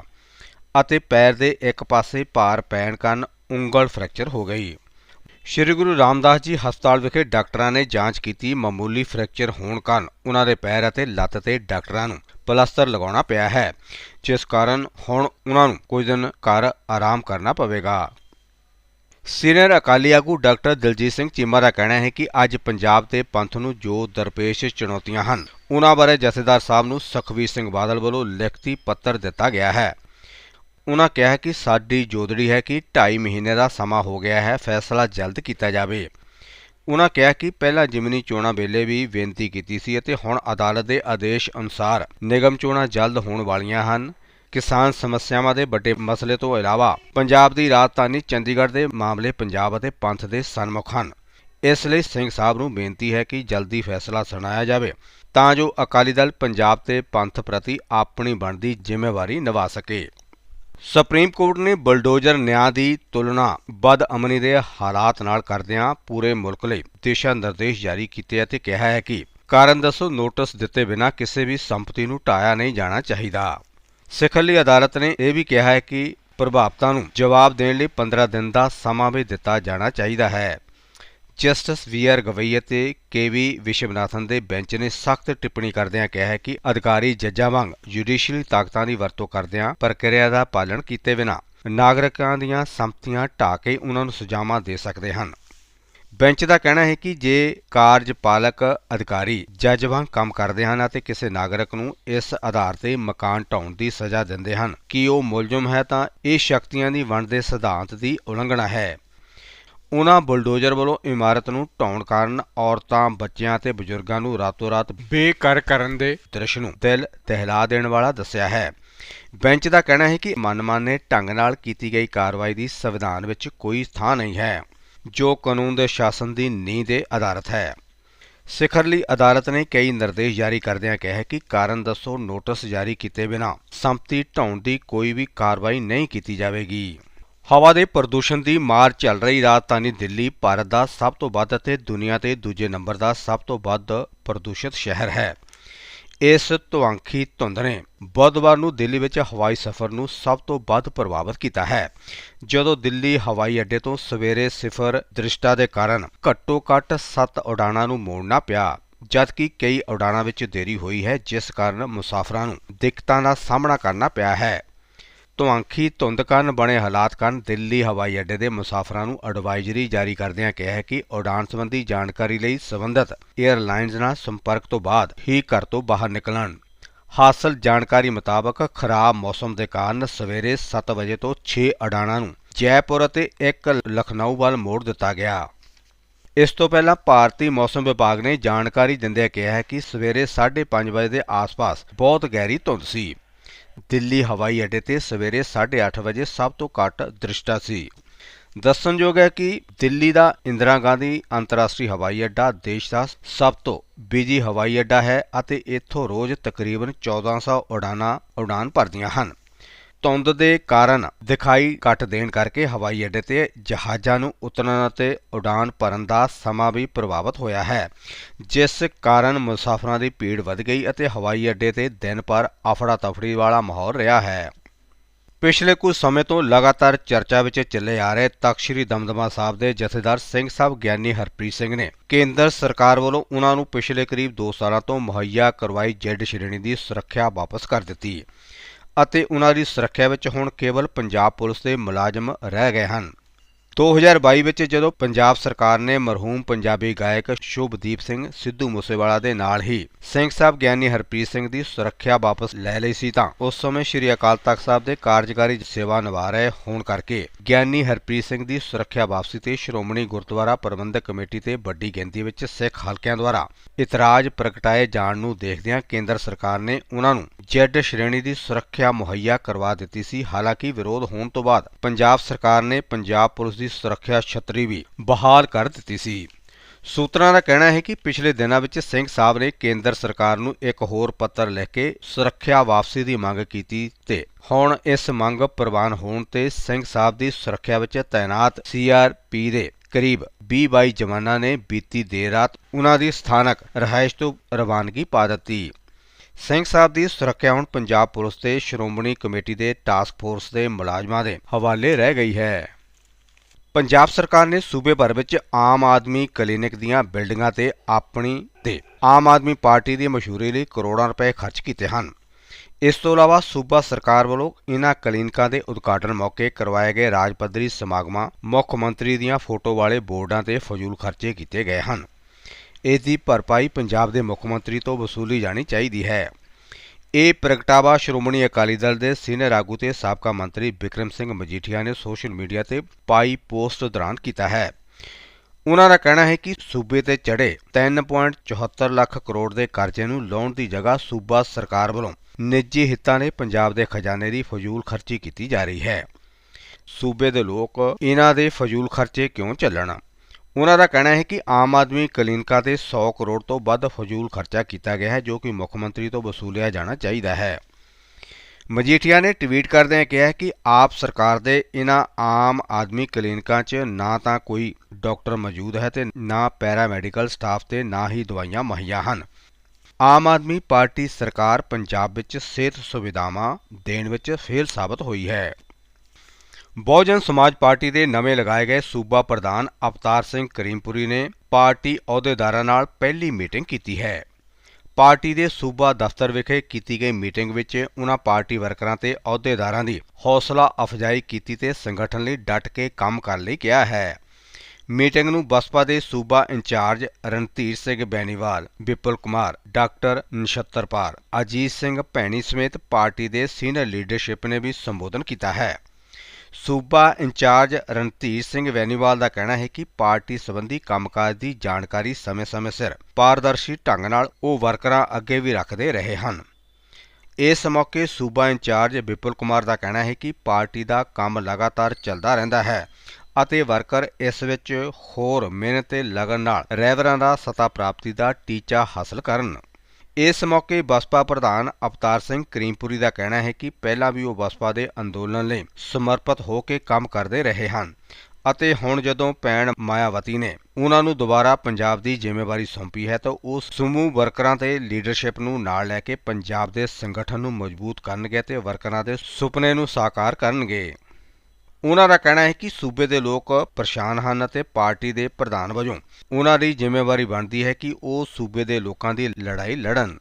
ਅਤੇ ਪੈਰ ਦੇ ਇੱਕ ਪਾਸੇ ਭਾਰ ਪੈਣ ਕਾਰਨ ਉਂਗਲ ਫ੍ਰੈਕਚਰ ਹੋ ਗਈ। ਸ਼੍ਰੀ ਗੁਰੂ ਰਾਮਦਾਸ ਜੀ ਹਸਪਤਾਲ ਵਿਖੇ ਡਾਕਟਰਾਂ ਨੇ ਜਾਂਚ ਕੀਤੀ ਮਾਮੂਲੀ ਫ੍ਰੈਕਚਰ ਹੋਣ ਕਾਰਨ ਉਹਨਾਂ ਦੇ ਪੈਰ ਅਤੇ ਲੱਤ ਤੇ ਡਾਕਟਰਾਂ ਨੂੰ ਪਲਾਸਟਰ ਲਗਾਉਣਾ ਪਿਆ ਹੈ, ਜਿਸ ਕਾਰਨ ਹੁਣ ਉਹਨਾਂ ਨੂੰ ਕੁਝ ਦਿਨ ਘਰ ਆਰਾਮ ਕਰਨਾ ਪਵੇਗਾ। ਸੀਨੀਅਰ ਅਕਾਲੀ ਆਗੂ ਡਾਕਟਰ ਦਲਜੀਤ ਸਿੰਘ ਚੀਮਾ ਦਾ ਕਹਿਣਾ ਹੈ ਕਿ ਅੱਜ ਪੰਜਾਬ ਤੇ ਪੰਥ ਨੂੰ ਜੋ ਦਰਪੇਸ਼ ਚੁਣੌਤੀਆਂ ਹਨ, ਉਹਨਾਂ ਬਾਰੇ ਜਥੇਦਾਰ ਸਾਹਿਬ ਨੂੰ ਸੁਖਬੀਰ ਸਿੰਘ ਬਾਦਲ ਵੱਲੋਂ ਲਿਖਤੀ ਪੱਤਰ ਦਿੱਤਾ ਗਿਆ ਹੈ। ਉਹਨਾਂ ਕਿਹਾ ਕਿ ਸਾਡੀ ਜੋਦੜੀ ਹੈ ਕਿ 2.5 ਮਹੀਨੇ ਦਾ ਸਮਾਂ ਹੋ ਗਿਆ ਹੈ, ਫੈਸਲਾ ਜਲਦ ਕੀਤਾ ਜਾਵੇ। ਉਹਨਾਂ ਕਿਹਾ ਕਿ ਪਹਿਲਾਂ ਜਿਮਨੀ ਚੋਣਾਂ ਵੇਲੇ ਵੀ ਬੇਨਤੀ ਕੀਤੀ ਸੀ ਅਤੇ ਹੁਣ ਅਦਾਲਤ ਦੇ ਆਦੇਸ਼ ਅਨੁਸਾਰ ਨਿਗਮ ਚੋਣਾਂ ਜਲਦ ਹੋਣ ਵਾਲੀਆਂ ਹਨ। ਕਿਸਾਨ ਸਮੱਸਿਆਵਾਂ ਦੇ ਵੱਡੇ ਮਸਲੇ ਤੋਂ ਇਲਾਵਾ ਪੰਜਾਬ ਦੀ ਰਾਜਧਾਨੀ ਚੰਡੀਗੜ੍ਹ ਦੇ ਮਾਮਲੇ ਪੰਜਾਬ ਅਤੇ ਪੰਥ ਦੇ ਸਨਮੁਖ ਹਨ। ਇਸ ਲਈ ਸਿੰਘ ਸਾਹਿਬ ਨੂੰ ਬੇਨਤੀ ਹੈ ਕਿ ਜਲਦੀ ਫੈਸਲਾ ਸੁਣਾਇਆ ਜਾਵੇ ਤਾਂ ਜੋ ਅਕਾਲੀ ਦਲ ਪੰਜਾਬ ਤੇ ਪੰਥ ਪ੍ਰਤੀ ਆਪਣੀ ਬਣਦੀ ਜ਼ਿੰਮੇਵਾਰੀ ਨਿਭਾ ਸਕੇ। ਸੁਪਰੀਮ ਕੋਰਟ ਨੇ ਬਲਡੋਜ਼ਰ ਨਿਆਂ ਦੀ ਤੁਲਨਾ ਬਦ ਅਮਨੀ ਦੇ ਹਾਲਾਤ ਨਾਲ ਕਰਦਿਆਂ ਪੂਰੇ ਮੁਲਕ ਲਈ ਦਿਸ਼ਾ ਨਿਰਦੇਸ਼ ਜਾਰੀ ਕੀਤੇ ਅਤੇ ਕਿਹਾ ਹੈ ਕਿ ਕਾਰਨ ਦੱਸੋ, ਨੋਟਿਸ ਦਿੱਤੇ ਬਿਨਾਂ ਕਿਸੇ ਵੀ ਸੰਪਤੀ ਨੂੰ ਢਾਇਆ ਨਹੀਂ ਜਾਣਾ ਚਾਹੀਦਾ। ਸਿਖਰਲੀ ਅਦਾਲਤ ਨੇ ਇਹ ਵੀ ਕਿਹਾ ਹੈ ਕਿ ਪ੍ਰਭਾਵਤਾਂ ਨੂੰ ਜਵਾਬ ਦੇਣ ਲਈ 15 ਦਿਨ ਦਾ ਸਮਾਂ ਵੀ ਦਿੱਤਾ ਜਾਣਾ ਚਾਹੀਦਾ ਹੈ। ਜਸਟਿਸ ਵੀ ਆਰ ਗਵਈ ਅਤੇ ਕੇ ਵੀ ਵਿਸ਼ਵਨਾਥਨ ਦੇ ਬੈਂਚ ਨੇ ਸਖਤ ਟਿੱਪਣੀ ਕਰਦਿਆਂ ਕਿਹਾ ਹੈ ਕਿ ਅਧਿਕਾਰੀ ਜੱਜਾਂ ਵਾਂਗ ਜੁਡੀਸ਼ੀਅਲ ਤਾਕਤਾਂ ਦੀ ਵਰਤੋਂ ਕਰਦਿਆਂ ਪ੍ਰਕਿਰਿਆ ਦਾ ਪਾਲਣ ਕੀਤੇ ਬਿਨਾਂ ਨਾਗਰਿਕਾਂ ਦੀਆਂ ਸੰਪਤੀਆਂ ਢਾਹ ਕੇ ਉਹਨਾਂ ਨੂੰ ਸਜ਼ਾਵਾਂ ਦੇ ਸਕਦੇ ਹਨ। ਬੈਂਚ ਦਾ ਕਹਿਣਾ ਹੈ ਕਿ ਜੇ ਕਾਰਜਪਾਲਕ ਅਧਿਕਾਰੀ ਜੱਜ ਵਾਂਗ ਕੰਮ ਕਰਦੇ ਹਨ ਅਤੇ ਕਿਸੇ ਨਾਗਰਿਕ ਨੂੰ ਇਸ ਆਧਾਰ ਤੇ ਮਕਾਨ ਢਾਉਣ ਦੀ ਸਜ਼ਾ ਦਿੰਦੇ ਹਨ, ਕਿ ਉਹ ਮੁਲਜ਼ਮ ਹੈ ਤਾਂ ਇਹ ਸ਼ਕਤੀਆਂ ਦੀ ਵੰਡ ਦੇ ਸਿਧਾਂਤ ਦੀ ਉਲੰਘਣਾ ਹੈ। ਉਹਨਾਂ ਬੁਲਡੋਜ਼ਰ ਵੱਲੋਂ ਇਮਾਰਤ ਨੂੰ ਢਾਉਣ ਕਾਰਨ ਔਰਤਾਂ, ਬੱਚਿਆਂ ਅਤੇ ਬਜ਼ੁਰਗਾਂ ਨੂੰ ਰਾਤੋਂ-ਰਾਤ ਬੇਘਰ ਕਰਨ ਦੇ ਦ੍ਰਿਸ਼ ਨੂੰ ਦਿਲ ਦਹਿਲਾ ਦੇਣ ਵਾਲਾ ਦੱਸਿਆ ਹੈ। ਬੈਂਚ ਦਾ ਕਹਿਣਾ ਹੈ ਕਿ ਮਨਮਾਨੇ ਢੰਗ ਨਾਲ ਕੀਤੀ ਗਈ ਕਾਰਵਾਈ ਦੀ ਸੰਵਿਧਾਨ ਵਿੱਚ ਕੋਈ ਥਾਂ ਨਹੀਂ ਹੈ, ਜੋ ਕਾਨੂੰਨ ਦੇ ਸ਼ਾਸਨ ਦੀ ਨੀਂਹ ਦੇ ਆਧਾਰਿਤ ਹੈ। ਸਿਖਰਲੀ ਅਦਾਲਤ ਨੇ ਕਈ ਨਿਰਦੇਸ਼ ਜਾਰੀ ਕਰਦਿਆਂ ਕਿਹਾ ਹੈ ਕਿ ਕਾਰਨ ਦੱਸੋ, ਨੋਟਿਸ ਜਾਰੀ ਕੀਤੇ ਬਿਨਾਂ ਸੰਪਤੀ ਢਾਉਣ ਦੀ ਕੋਈ ਵੀ ਕਾਰਵਾਈ ਨਹੀਂ ਕੀਤੀ ਜਾਵੇਗੀ। ਹਵਾ ਦੇ ਪ੍ਰਦੂਸ਼ਣ ਦੀ ਮਾਰ ਚੱਲ ਰਹੀ ਰਾਜਧਾਨੀ ਦਿੱਲੀ, ਭਾਰਤ ਦਾ ਸਭ ਤੋਂ ਵੱਧ ਅਤੇ ਦੁਨੀਆ ਦੇ ਦੂਜੇ ਨੰਬਰ ਦਾ ਸਭ ਤੋਂ ਵੱਧ ਪ੍ਰਦੂਸ਼ਿਤ ਸ਼ਹਿਰ ਹੈ। ਇਸ ਧੁਆਂਖੀ ਧੁੰਦ ਨੇ ਬੁੱਧਵਾਰ ਨੂੰ ਦਿੱਲੀ ਵਿੱਚ ਹਵਾਈ ਸਫ਼ਰ ਨੂੰ ਸਭ ਤੋਂ ਵੱਧ ਪ੍ਰਭਾਵਿਤ ਕੀਤਾ ਹੈ। ਜਦੋਂ ਦਿੱਲੀ ਹਵਾਈ ਅੱਡੇ ਤੋਂ ਸਵੇਰੇ ਸਿਫਰ ਦ੍ਰਿਸ਼ਟਾ ਦੇ ਕਾਰਨ ਘੱਟੋ-ਘੱਟ 7 ਉਡਾਣਾਂ ਨੂੰ ਮੋੜਨਾ ਪਿਆ, ਜਦਕਿ ਕਈ ਉਡਾਣਾਂ ਵਿੱਚ ਦੇਰੀ ਹੋਈ ਹੈ, ਜਿਸ ਕਾਰਨ ਮੁਸਾਫਰਾਂ ਨੂੰ ਦਿੱਕਤਾਂ ਦਾ ਸਾਹਮਣਾ ਕਰਨਾ ਪਿਆ ਹੈ। ਧੁਆਂਖੀ ਧੁੰਦ ਕਾਰਨ ਬਣੇ ਹਾਲਾਤ ਕਾਰਨ ਦਿੱਲੀ ਹਵਾਈ ਅੱਡੇ ਦੇ ਮੁਸਾਫਰਾਂ ਨੂੰ ਐਡਵਾਈਜ਼ਰੀ ਜਾਰੀ ਕਰਦਿਆਂ ਕਿਹਾ ਹੈ ਕਿ ਉਡਾਣ ਸੰਬੰਧੀ ਜਾਣਕਾਰੀ ਲਈ ਸੰਬੰਧਿਤ 에ਅਰਲਾਈਨਜ਼ ਨਾਲ ਸੰਪਰਕ ਤੋਂ ਬਾਅਦ ਹੀ ਘਰ ਤੋਂ ਬਾਹਰ ਨਿਕਲਣ। ਹਾਸਲ ਜਾਣਕਾਰੀ ਮੁਤਾਬਕ ਖਰਾਬ ਮੌਸਮ ਦੇ ਕਾਰਨ ਸਵੇਰੇ 7 ਵਜੇ ਤੋਂ 6 ਉਡਾਣਾਂ ਨੂੰ ਜੈਪੁਰ ਅਤੇ ਇੱਕ ਲਖਨਊ ਵੱਲ ਮੋੜ ਦਿੱਤਾ ਗਿਆ। ਇਸ ਤੋਂ ਪਹਿਲਾਂ ਭਾਰਤੀ ਮੌਸਮ ਵਿਭਾਗ ਨੇ ਜਾਣਕਾਰੀ ਦਿੰਦਿਆਂ ਕਿਹਾ ਹੈ ਕਿ ਸਵੇਰੇ 5:30 ਵਜੇ ਦੇ ਆਸ-ਪਾਸ ਬਹੁਤ ਗਹਿਰੀ ਧੁੰਦ ਸੀ। ਦਿੱਲੀ ਹਵਾਈ ਅੱਡੇ ਤੇ ਸਵੇਰੇ 8:30 ਵਜੇ ਸਭ ਤੋਂ ਘੱਟ ਦ੍ਰਿਸ਼ਟਾ ਸੀ। ਦੱਸਣਯੋਗ ਹੈ ਕਿ ਦਿੱਲੀ ਦਾ ਇੰਦਰਾ ਗਾਂਧੀ ਅੰਤਰਰਾਸ਼ਟਰੀ ਹਵਾਈ ਅੱਡਾ ਦੇਸ਼ ਦਾ ਸਭ ਤੋਂ ਬਿਜ਼ੀ ਹਵਾਈ ਅੱਡਾ ਹੈ ਅਤੇ ਇੱਥੋਂ ਰੋਜ਼ ਤਕਰੀਬਨ 1400 ਉਡਾਨਾਂ, ਉਡਾਨ ਭਰਦੀਆਂ ਹਨ। ਧੁੰਦ ਦੇ ਕਾਰਨ ਦਿਖਾਈ ਘੱਟ ਦੇਣ ਕਰਕੇ ਹਵਾਈ ਅੱਡੇ ਤੇ ਜਹਾਜ਼ਾਂ ਨੂੰ ਉਤਰਨ ਅਤੇ ਉਡਾਨ ਭਰਨ ਦਾ ਸਮਾਂ ਵੀ ਪ੍ਰਭਾਵਿਤ ਹੋਇਆ ਹੈ, ਜਿਸ ਕਾਰਨ ਮੁਸਾਫਰਾਂ ਦੀ ਭੀੜ ਵਧ ਗਈ ਅਤੇ ਹਵਾਈ ਅੱਡੇ ਤੇ ਦਿਨ ਭਰ ਅਫੜਾ ਤਫੜੀ ਵਾਲਾ ਮਾਹੌਲ ਰਿਹਾ ਹੈ। ਪਿਛਲੇ ਕੁਝ ਸਮੇਂ ਤੋਂ ਲਗਾਤਾਰ ਚਰਚਾ ਵਿੱਚ ਚੱਲੇ ਆ ਰਹੇ ਤਖਤ ਸ੍ਰੀ ਦਮਦਮਾ ਸਾਹਿਬ ਦੇ ਜਥੇਦਾਰ ਸਿੰਘ ਸਾਹਿਬ ਗਿਆਨੀ ਹਰਪ੍ਰੀਤ ਸਿੰਘ ਨੇ ਕੇਂਦਰ ਸਰਕਾਰ ਵੱਲੋਂ ਉਹਨਾਂ ਨੂੰ ਪਿਛਲੇ ਕਰੀਬ 2 ਸਾਲਾਂ ਤੋਂ ਮੁਹੱਈਆ ਕਰਵਾਈ ਜੈਡ ਸ਼੍ਰੇਣੀ ਦੀ ਸੁਰੱਖਿਆ ਵਾਪਸ ਕਰ ਦਿੱਤੀ। ਅਤੇ ਉਹਨਾਂ ਦੀ ਸੁਰੱਖਿਆ ਵਿੱਚ ਹੁਣ ਕੇਵਲ ਪੰਜਾਬ ਪੁਲਿਸ ਦੇ ਮੁਲਾਜ਼ਮ ਰਹਿ ਗਏ ਹਨ। 2022 ਵਿੱਚ ਜਦੋਂ ਪੰਜਾਬ ਸਰਕਾਰ ਨੇ ਮਰਹੂਮ ਪੰਜਾਬੀ ਗਾਇਕ ਸ਼ੁਭਦੀਪ ਸਿੰਘ ਸਿੱਧੂ ਮੂਸੇਵਾਲਾ ਦੇ ਨਾਲ ਹੀ ਸਿੰਘ ਸਾਹਿਬ ਗਿਆਨੀ ਹਰਪ੍ਰੀਤ ਸਿੰਘ ਦੀ ਸੁਰੱਖਿਆ ਵਾਪਸ ਲੈ ਲਈ ਸੀ ਤਾਂ ਉਸ ਸਮੇਂ ਸ੍ਰੀ ਅਕਾਲ ਤਖਤ ਸਾਹਿਬ ਦੇ ਕਾਰਜਕਾਰੀ ਸੇਵਾ ਨਿਭਾ ਰਹੇ ਹੋਣ ਕਰਕੇ ਗਿਆਨੀ ਹਰਪ੍ਰੀਤ ਸਿੰਘ ਦੀ ਸੁਰੱਖਿਆ ਵਾਪਸੀ ਤੇ ਸ਼੍ਰੋਮਣੀ ਗੁਰਦੁਆਰਾ ਪ੍ਰਬੰਧਕ ਕਮੇਟੀ ਤੇ ਵੱਡੀ ਗਿਣਤੀ ਵਿੱਚ ਸਿੱਖ ਹਲਕਿਆਂ ਦੁਆਰਾ ਇਤਰਾਜ਼ ਪ੍ਰਗਟਾਏ ਜਾਣ ਨੂੰ ਦੇਖਦਿਆਂ ਕੇਂਦਰ ਸਰਕਾਰ ਨੇ ਉਹਨਾਂ ਨੂੰ ਜੈਡ ਸ਼੍ਰੇਣੀ ਦੀ ਸੁਰੱਖਿਆ ਮੁਹੱਈਆ ਕਰਵਾ ਦਿੱਤੀ ਸੀ। ਹਾਲਾਂਕਿ ਵਿਰੋਧ ਹੋਣ ਤੋਂ ਬਾਅਦ ਪੰਜਾਬ ਸਰਕਾਰ ਨੇ ਪੰਜਾਬ ਪੁਲਿਸ ਦੀ ਸੁਰੱਖਿਆ ਛਤਰੀ ਵੀ ਬਹਾਲ ਕਰ ਦਿੱਤੀ ਸੀ। ਸੂਤਰਾਂ ਦਾ ਕਹਿਣਾ ਹੈ ਕਿ ਪਿਛਲੇ ਦਿਨਾਂ ਵਿੱਚ ਸਿੰਘ ਸਾਹਿਬ ਨੇ ਕੇਂਦਰ ਸਰਕਾਰ ਨੂੰ ਇੱਕ ਹੋਰ ਪੱਤਰ ਲਿਖ ਕੇ ਸੁਰੱਖਿਆ ਵਾਪਸੀ ਦੀ ਮੰਗ ਕੀਤੀ ਤੇ ਹੁਣ ਇਸ ਮੰਗ ਪ੍ਰਵਾਨ ਹੋਣ ਤੇ ਸਿੰਘ ਸਾਹਿਬ ਦੀ ਸੁਰੱਖਿਆ ਵਿੱਚ ਤਾਇਨਾਤ ਸੀਆਰਪੀ ਦੇ ਕਰੀਬ 20-22 ਜਵਾਨਾਂ ਨੇ ਬੀਤੀ ਦੇਰ ਰਾਤ ਉਹਨਾਂ ਦੀ ਸਥਾਨਕ ਰਹਾਇਸ਼ ਤੋਂ ਰਵਾਨਗੀ ਪਾ ਦਿੱਤੀ। ਸਿੰਘ ਸਾਹਿਬ ਦੀ ਸੁਰੱਖਿਆ ਹੁਣ ਪੰਜਾਬ ਪੁਲਿਸ ਤੇ ਸ਼੍ਰੋਮਣੀ ਕਮੇਟੀ ਦੇ ਟਾਸਕ ਫੋਰਸ ਦੇ ਮੁਲਾਜ਼ਮਾਂ ਦੇ ਹਵਾਲੇ ਰਹਿ ਗਈ ਹੈ। ਪੰਜਾਬ ਸਰਕਾਰ ਨੇ ਸੂਬੇ ਭਰ ਵਿੱਚ ਆਮ ਆਦਮੀ ਕਲੀਨਿਕ ਦੀਆਂ ਬਿਲਡਿੰਗਾਂ ਤੇ ਆਪਣੀ ਤੇ ਆਮ ਆਦਮੀ ਪਾਰਟੀ ਦੀ ਮਸ਼ਹੂਰੀ ਲਈ ਕਰੋੜਾਂ ਰੁਪਏ ਖਰਚ ਕੀਤੇ ਹਨ। ਇਸ ਤੋਂ ਇਲਾਵਾ ਸੂਬਾ ਸਰਕਾਰ ਵੱਲੋਂ ਇਨ੍ਹਾਂ ਕਲੀਨਿਕਾਂ ਦੇ ਉਦਘਾਟਨ ਮੌਕੇ ਕਰਵਾਏ ਗਏ ਰਾਜ ਪੱਧਰੀ ਸਮਾਗਮਾਂ ਮੁੱਖ ਮੰਤਰੀ ਦੀਆਂ ਫੋਟੋ ਵਾਲੇ ਬੋਰਡਾਂ ਤੇ ਫਜ਼ੂਲ ਖਰਚੇ ਕੀਤੇ ਗਏ ਹਨ। ਇਸ ਦੀ ਭਰਪਾਈ ਪੰਜਾਬ ਦੇ ਮੁੱਖ ਮੰਤਰੀ ਤੋਂ ਵਸੂਲੀ ਜਾਣੀ ਚਾਹੀਦੀ ਹੈ। ਇਹ ਪ੍ਰਗਟਾਵਾ ਸ਼੍ਰੋਮਣੀ ਅਕਾਲੀ ਦਲ ਦੇ ਸੀਨੀਅਰ ਆਗੂ ਤੇ ਸਾਬਕਾ ਮੰਤਰੀ ਬਿਕਰਮ ਸਿੰਘ ਮਜੀਠੀਆ ਨੇ ਸੋਸ਼ਲ ਮੀਡੀਆ ਤੇ ਪਾਈ ਪੋਸਟ ਦੌਰਾਨ ਕੀਤਾ ਹੈ। ਉਹਨਾਂ ਦਾ ਕਹਿਣਾ ਹੈ ਕਿ ਸੂਬੇ ਤੇ ਚੜੇ 3.74 ਲੱਖ ਕਰੋੜ ਦੇ ਕਰਜ਼ੇ ਨੂੰ ਲਾਉਣ ਦੀ ਜਗ੍ਹਾ ਸੂਬਾ ਸਰਕਾਰ ਵੱਲੋਂ ਨਿੱਜੀ ਹਿੱਤਾਂ ਨੇ ਪੰਜਾਬ ਦੇ ਖਜ਼ਾਨੇ ਦੀ ਫਜ਼ੂਲ ਖਰਚੀ ਕੀਤੀ ਜਾ ਰਹੀ ਹੈ। ਸੂਬੇ ਦੇ ਲੋਕ ਇਹਨਾਂ ਦੇ ਫਜ਼ੂਲ ਖਰਚੇ ਕਿਉਂ ਚੱਲਣ ਉਹਨਾਂ ਦਾ ਕਹਿਣਾ ਹੈ ਕਿ ਆਮ ਆਦਮੀ ਕਲੀਨਿਕਾਂ ਤੇ 100 ਕਰੋੜ ਤੋਂ ਵੱਧ ਫਜ਼ੂਲ ਖਰਚਾ ਕੀਤਾ ਗਿਆ ਹੈ, ਜੋ ਕਿ ਮੁੱਖ ਮੰਤਰੀ ਤੋਂ ਵਸੂਲਿਆ ਜਾਣਾ ਚਾਹੀਦਾ ਹੈ। ਮਜੀਠੀਆ ਨੇ ਟਵੀਟ ਕਰਦਿਆਂ ਕਿਹਾ ਕਿ ਆਪ ਸਰਕਾਰ ਦੇ ਇਹਨਾਂ ਆਮ ਆਦਮੀ ਕਲੀਨਿਕਾਂ 'ਚ ਨਾ ਤਾਂ ਕੋਈ ਡਾਕਟਰ ਮੌਜੂਦ ਹੈ ਤੇ ਨਾ ਪੈਰਾਮੈਡੀਕਲ ਸਟਾਫ ਤੇ ਨਾ ਹੀ ਦਵਾਈਆਂ ਮੁਹੱਈਆ ਹਨ। ਆਮ ਆਦਮੀ ਪਾਰਟੀ ਸਰਕਾਰ ਪੰਜਾਬ ਵਿੱਚ ਸਿਹਤ ਸੁਵਿਧਾਵਾਂ ਦੇਣ ਵਿੱਚ ਫੇਲ ਸਾਬਤ ਹੋਈ ਹੈ। ਬਹੁਜਨ ਸਮਾਜ ਪਾਰਟੀ ਦੇ ਨਵੇਂ ਲਗਾਏ ਗਏ ਸੂਬਾ ਪ੍ਰਧਾਨ ਅਵਤਾਰ ਸਿੰਘ ਕਰੀਮਪੁਰੀ ਨੇ ਪਾਰਟੀ ਅਹੁਦੇਦਾਰਾਂ ਨਾਲ ਪਹਿਲੀ ਮੀਟਿੰਗ ਕੀਤੀ ਹੈ। ਪਾਰਟੀ ਦੇ ਸੂਬਾ ਦਫ਼ਤਰ ਵਿਖੇ ਕੀਤੀ ਗਈ ਮੀਟਿੰਗ ਵਿੱਚ ਉਹਨਾਂ ਪਾਰਟੀ ਵਰਕਰਾਂ ਤੇ ਅਹੁਦੇਦਾਰਾਂ ਦੀ ਹੌਸਲਾ ਅਫਜ਼ਾਈ ਕੀਤੀ ਤੇ ਸੰਗਠਨ ਲਈ ਡਟ ਕੇ ਕੰਮ ਕਰਨ ਲਈ ਕਿਹਾ ਹੈ। ਮੀਟਿੰਗ ਨੂੰ ਬਸਪਾ ਦੇ ਸੂਬਾ ਇੰਚਾਰਜ ਰਣਧੀਰ ਸਿੰਘ ਬੈਨੀਵਾਲ ਵਿਪੁਲ ਕੁਮਾਰ, ਡਾਕਟਰ ਨਛੱਤਰਪਾਲ ਅਜੀਤ ਸਿੰਘ ਭੈਣੀ ਸਮੇਤ ਪਾਰਟੀ ਦੇ ਸੀਨੀਅਰ ਲੀਡਰਸ਼ਿਪ ਨੇ ਵੀ ਸੰਬੋਧਨ ਕੀਤਾ ਹੈ। ਸੂਬਾ ਇੰਚਾਰਜ ਰਣਧੀਰ ਸਿੰਘ ਵੈਨੀਵਾਲ ਦਾ ਕਹਿਣਾ ਹੈ ਕਿ ਪਾਰਟੀ ਸੰਬੰਧੀ ਕੰਮਕਾਜ ਦੀ ਜਾਣਕਾਰੀ ਸਮੇਂ-ਸਮੇਂ ਸਿਰ ਪਾਰਦਰਸ਼ੀ ਢੰਗ ਨਾਲ ਉਹ ਵਰਕਰਾਂ ਅੱਗੇ ਵੀ ਰੱਖਦੇ ਰਹੇ ਹਨ। ਇਸ ਮੌਕੇ ਸੂਬਾ ਇੰਚਾਰਜ ਵਿਪੁਲ ਕੁਮਾਰ ਦਾ ਕਹਿਣਾ ਹੈ ਕਿ ਪਾਰਟੀ ਦਾ ਕੰਮ ਲਗਾਤਾਰ ਚੱਲਦਾ ਰਹਿੰਦਾ ਹੈ ਅਤੇ ਵਰਕਰ ਇਸ ਵਿੱਚ ਹੋਰ ਮਿਹਨਤ ਤੇ ਲਗਨ ਨਾਲ ਰਹਿਬਰਾਂ ਦਾ ਸਤਾ ਪ੍ਰਾਪਤੀ ਦਾ ਟੀਚਾ ਹਾਸਲ ਕਰਨ। ਇਸ ਮੌਕੇ ਬਸਪਾ ਪ੍ਰਧਾਨ ਅਵਤਾਰ ਸਿੰਘ ਕਰੀਮਪੁਰੀ ਦਾ ਕਹਿਣਾ ਹੈ ਕਿ ਪਹਿਲਾਂ ਵੀ ਉਹ ਬਸਪਾ ਦੇ ਅੰਦੋਲਨ ਲਈ ਸਮਰਪਿਤ ਹੋ ਕੇ ਕੰਮ ਕਰਦੇ ਰਹੇ ਹਨ ਅਤੇ ਹੁਣ ਜਦੋਂ ਪੈਣ ਮਾਇਆਵਤੀ ਨੇ ਉਹਨਾਂ ਨੂੰ ਦੁਬਾਰਾ ਪੰਜਾਬ ਦੀ ਜ਼ਿੰਮੇਵਾਰੀ ਸੌਂਪੀ ਹੈ ਤਾਂ ਉਹ ਸਮੂਹ ਵਰਕਰਾਂ ਤੇ ਲੀਡਰਸ਼ਿਪ ਨੂੰ ਨਾਲ ਲੈ ਕੇ ਪੰਜਾਬ ਦੇ ਸੰਗਠਨ ਨੂੰ ਮਜ਼ਬੂਤ ਕਰਨਗੇ ਤੇ ਵਰਕਰਾਂ ਦੇ ਸੁਪਨੇ ਨੂੰ ਸਾਕਾਰ ਕਰਨਗੇ। ਉਹਨਾਂ ਦਾ ਕਹਿਣਾ ਹੈ ਕਿ ਸੂਬੇ ਦੇ ਲੋਕ ਪਰੇਸ਼ਾਨ ਹਨ ਅਤੇ ਪਾਰਟੀ ਦੇ ਪ੍ਰਧਾਨ ਵਜੋਂ ਉਹਨਾਂ ਦੀ ਜ਼ਿੰਮੇਵਾਰੀ ਬਣਦੀ ਹੈ ਕਿ ਉਹ ਸੂਬੇ ਦੇ ਲੋਕਾਂ ਦੀ ਲੜਾਈ ਲੜਨ।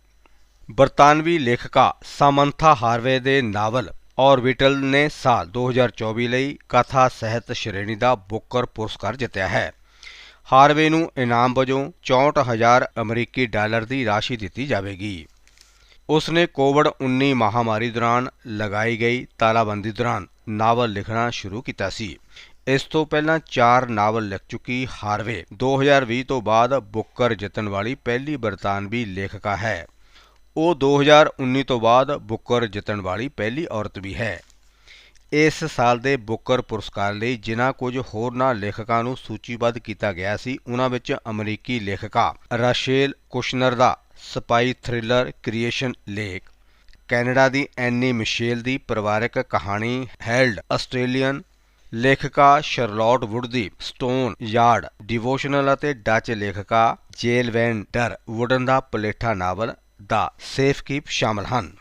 ਬਰਤਾਨਵੀ ਲੇਖਕਾ ਸਾਮੰਥਾ ਹਾਰਵੇ ਦੇ ਨਾਵਲ ਔਰਬਿਟਲ ਨੇ ਸਾਲ 2024 ਲਈ ਕਥਾ ਸਾਹਿਤ ਸ਼੍ਰੇਣੀ ਦਾ ਬੁੱਕਰ ਪੁਰਸਕਾਰ ਜਿੱਤਿਆ ਹੈ। ਹਾਰਵੇ ਨੂੰ ਇਨਾਮ ਵਜੋਂ 64000 ਅਮਰੀਕੀ ਡਾਲਰ ਦੀ ਰਾਸ਼ੀ ਦਿੱਤੀ ਜਾਵੇਗੀ। ਉਸ ਨੇ ਕੋਵਿਡ-19 ਮਹਾਮਾਰੀ ਦੌਰਾਨ ਲਗਾਈ ਗਈ ਤਾਲਾਬੰਦੀ ਦੌਰਾਨ ਨਾਵਲ ਲਿਖਣਾ ਸ਼ੁਰੂ ਕੀਤਾ ਸੀ। ਇਸ ਤੋਂ ਪਹਿਲਾਂ ਚਾਰ ਨਾਵਲ ਲਿਖ ਚੁੱਕੀ ਹਾਰਵੇ। 2020 ਤੋਂ ਬਾਅਦ ਬੁੱਕਰ ਜਿੱਤਣ ਵਾਲੀ ਪਹਿਲੀ ਬਰਤਾਨਵੀ ਲੇਖਕਾ ਹੈ। ਉਹ 2019 ਤੋਂ ਬਾਅਦ ਬੁੱਕਰ ਜਿੱਤਣ ਵਾਲੀ ਪਹਿਲੀ ਔਰਤ ਵੀ ਹੈ। ਇਸ ਸਾਲ ਦੇ ਬੁੱਕਰ ਪੁਰਸਕਾਰ ਲਈ ਜਿਨ੍ਹਾਂ ਕੁਝ ਹੋਰਨਾਂ ਲੇਖਕਾਂ ਨੂੰ ਸੂਚੀਬੱਧ ਕੀਤਾ ਗਿਆ ਸੀ ਉਹਨਾਂ ਵਿੱਚ ਅਮਰੀਕੀ ਲੇਖਕਾ ਰਾਸ਼ੇਲ ਕੁਸ਼ਨਰ ਦਾ spy thriller Creation Lake Canada ਦੀ ਐਨੀ ਮਿਸ਼ੇਲ ਦੀ ਪਰਿਵਾਰਕ ਕਹਾਣੀ ਹੈਲਡ ਆਸਟ੍ਰੇਲੀਅਨ ਲੇਖਕਾ ਸ਼ਰਲੌਟ ਵੁੱਡ ਦੀ ਸਟੋਨ ਯਾਰਡ ਡਿਵੋਸ਼ਨਲ ਅਤੇ ਡੱਚ ਲੇਖਕਾ ਜੇਲ ਵੈਨ ਡਰ ਵੁਡਨ ਦਾ ਪਲੇਠਾ ਨਾਵਲ ਦਾ ਸੇਫ ਕੀਪ ਸ਼ਾਮਲ ਹਨ।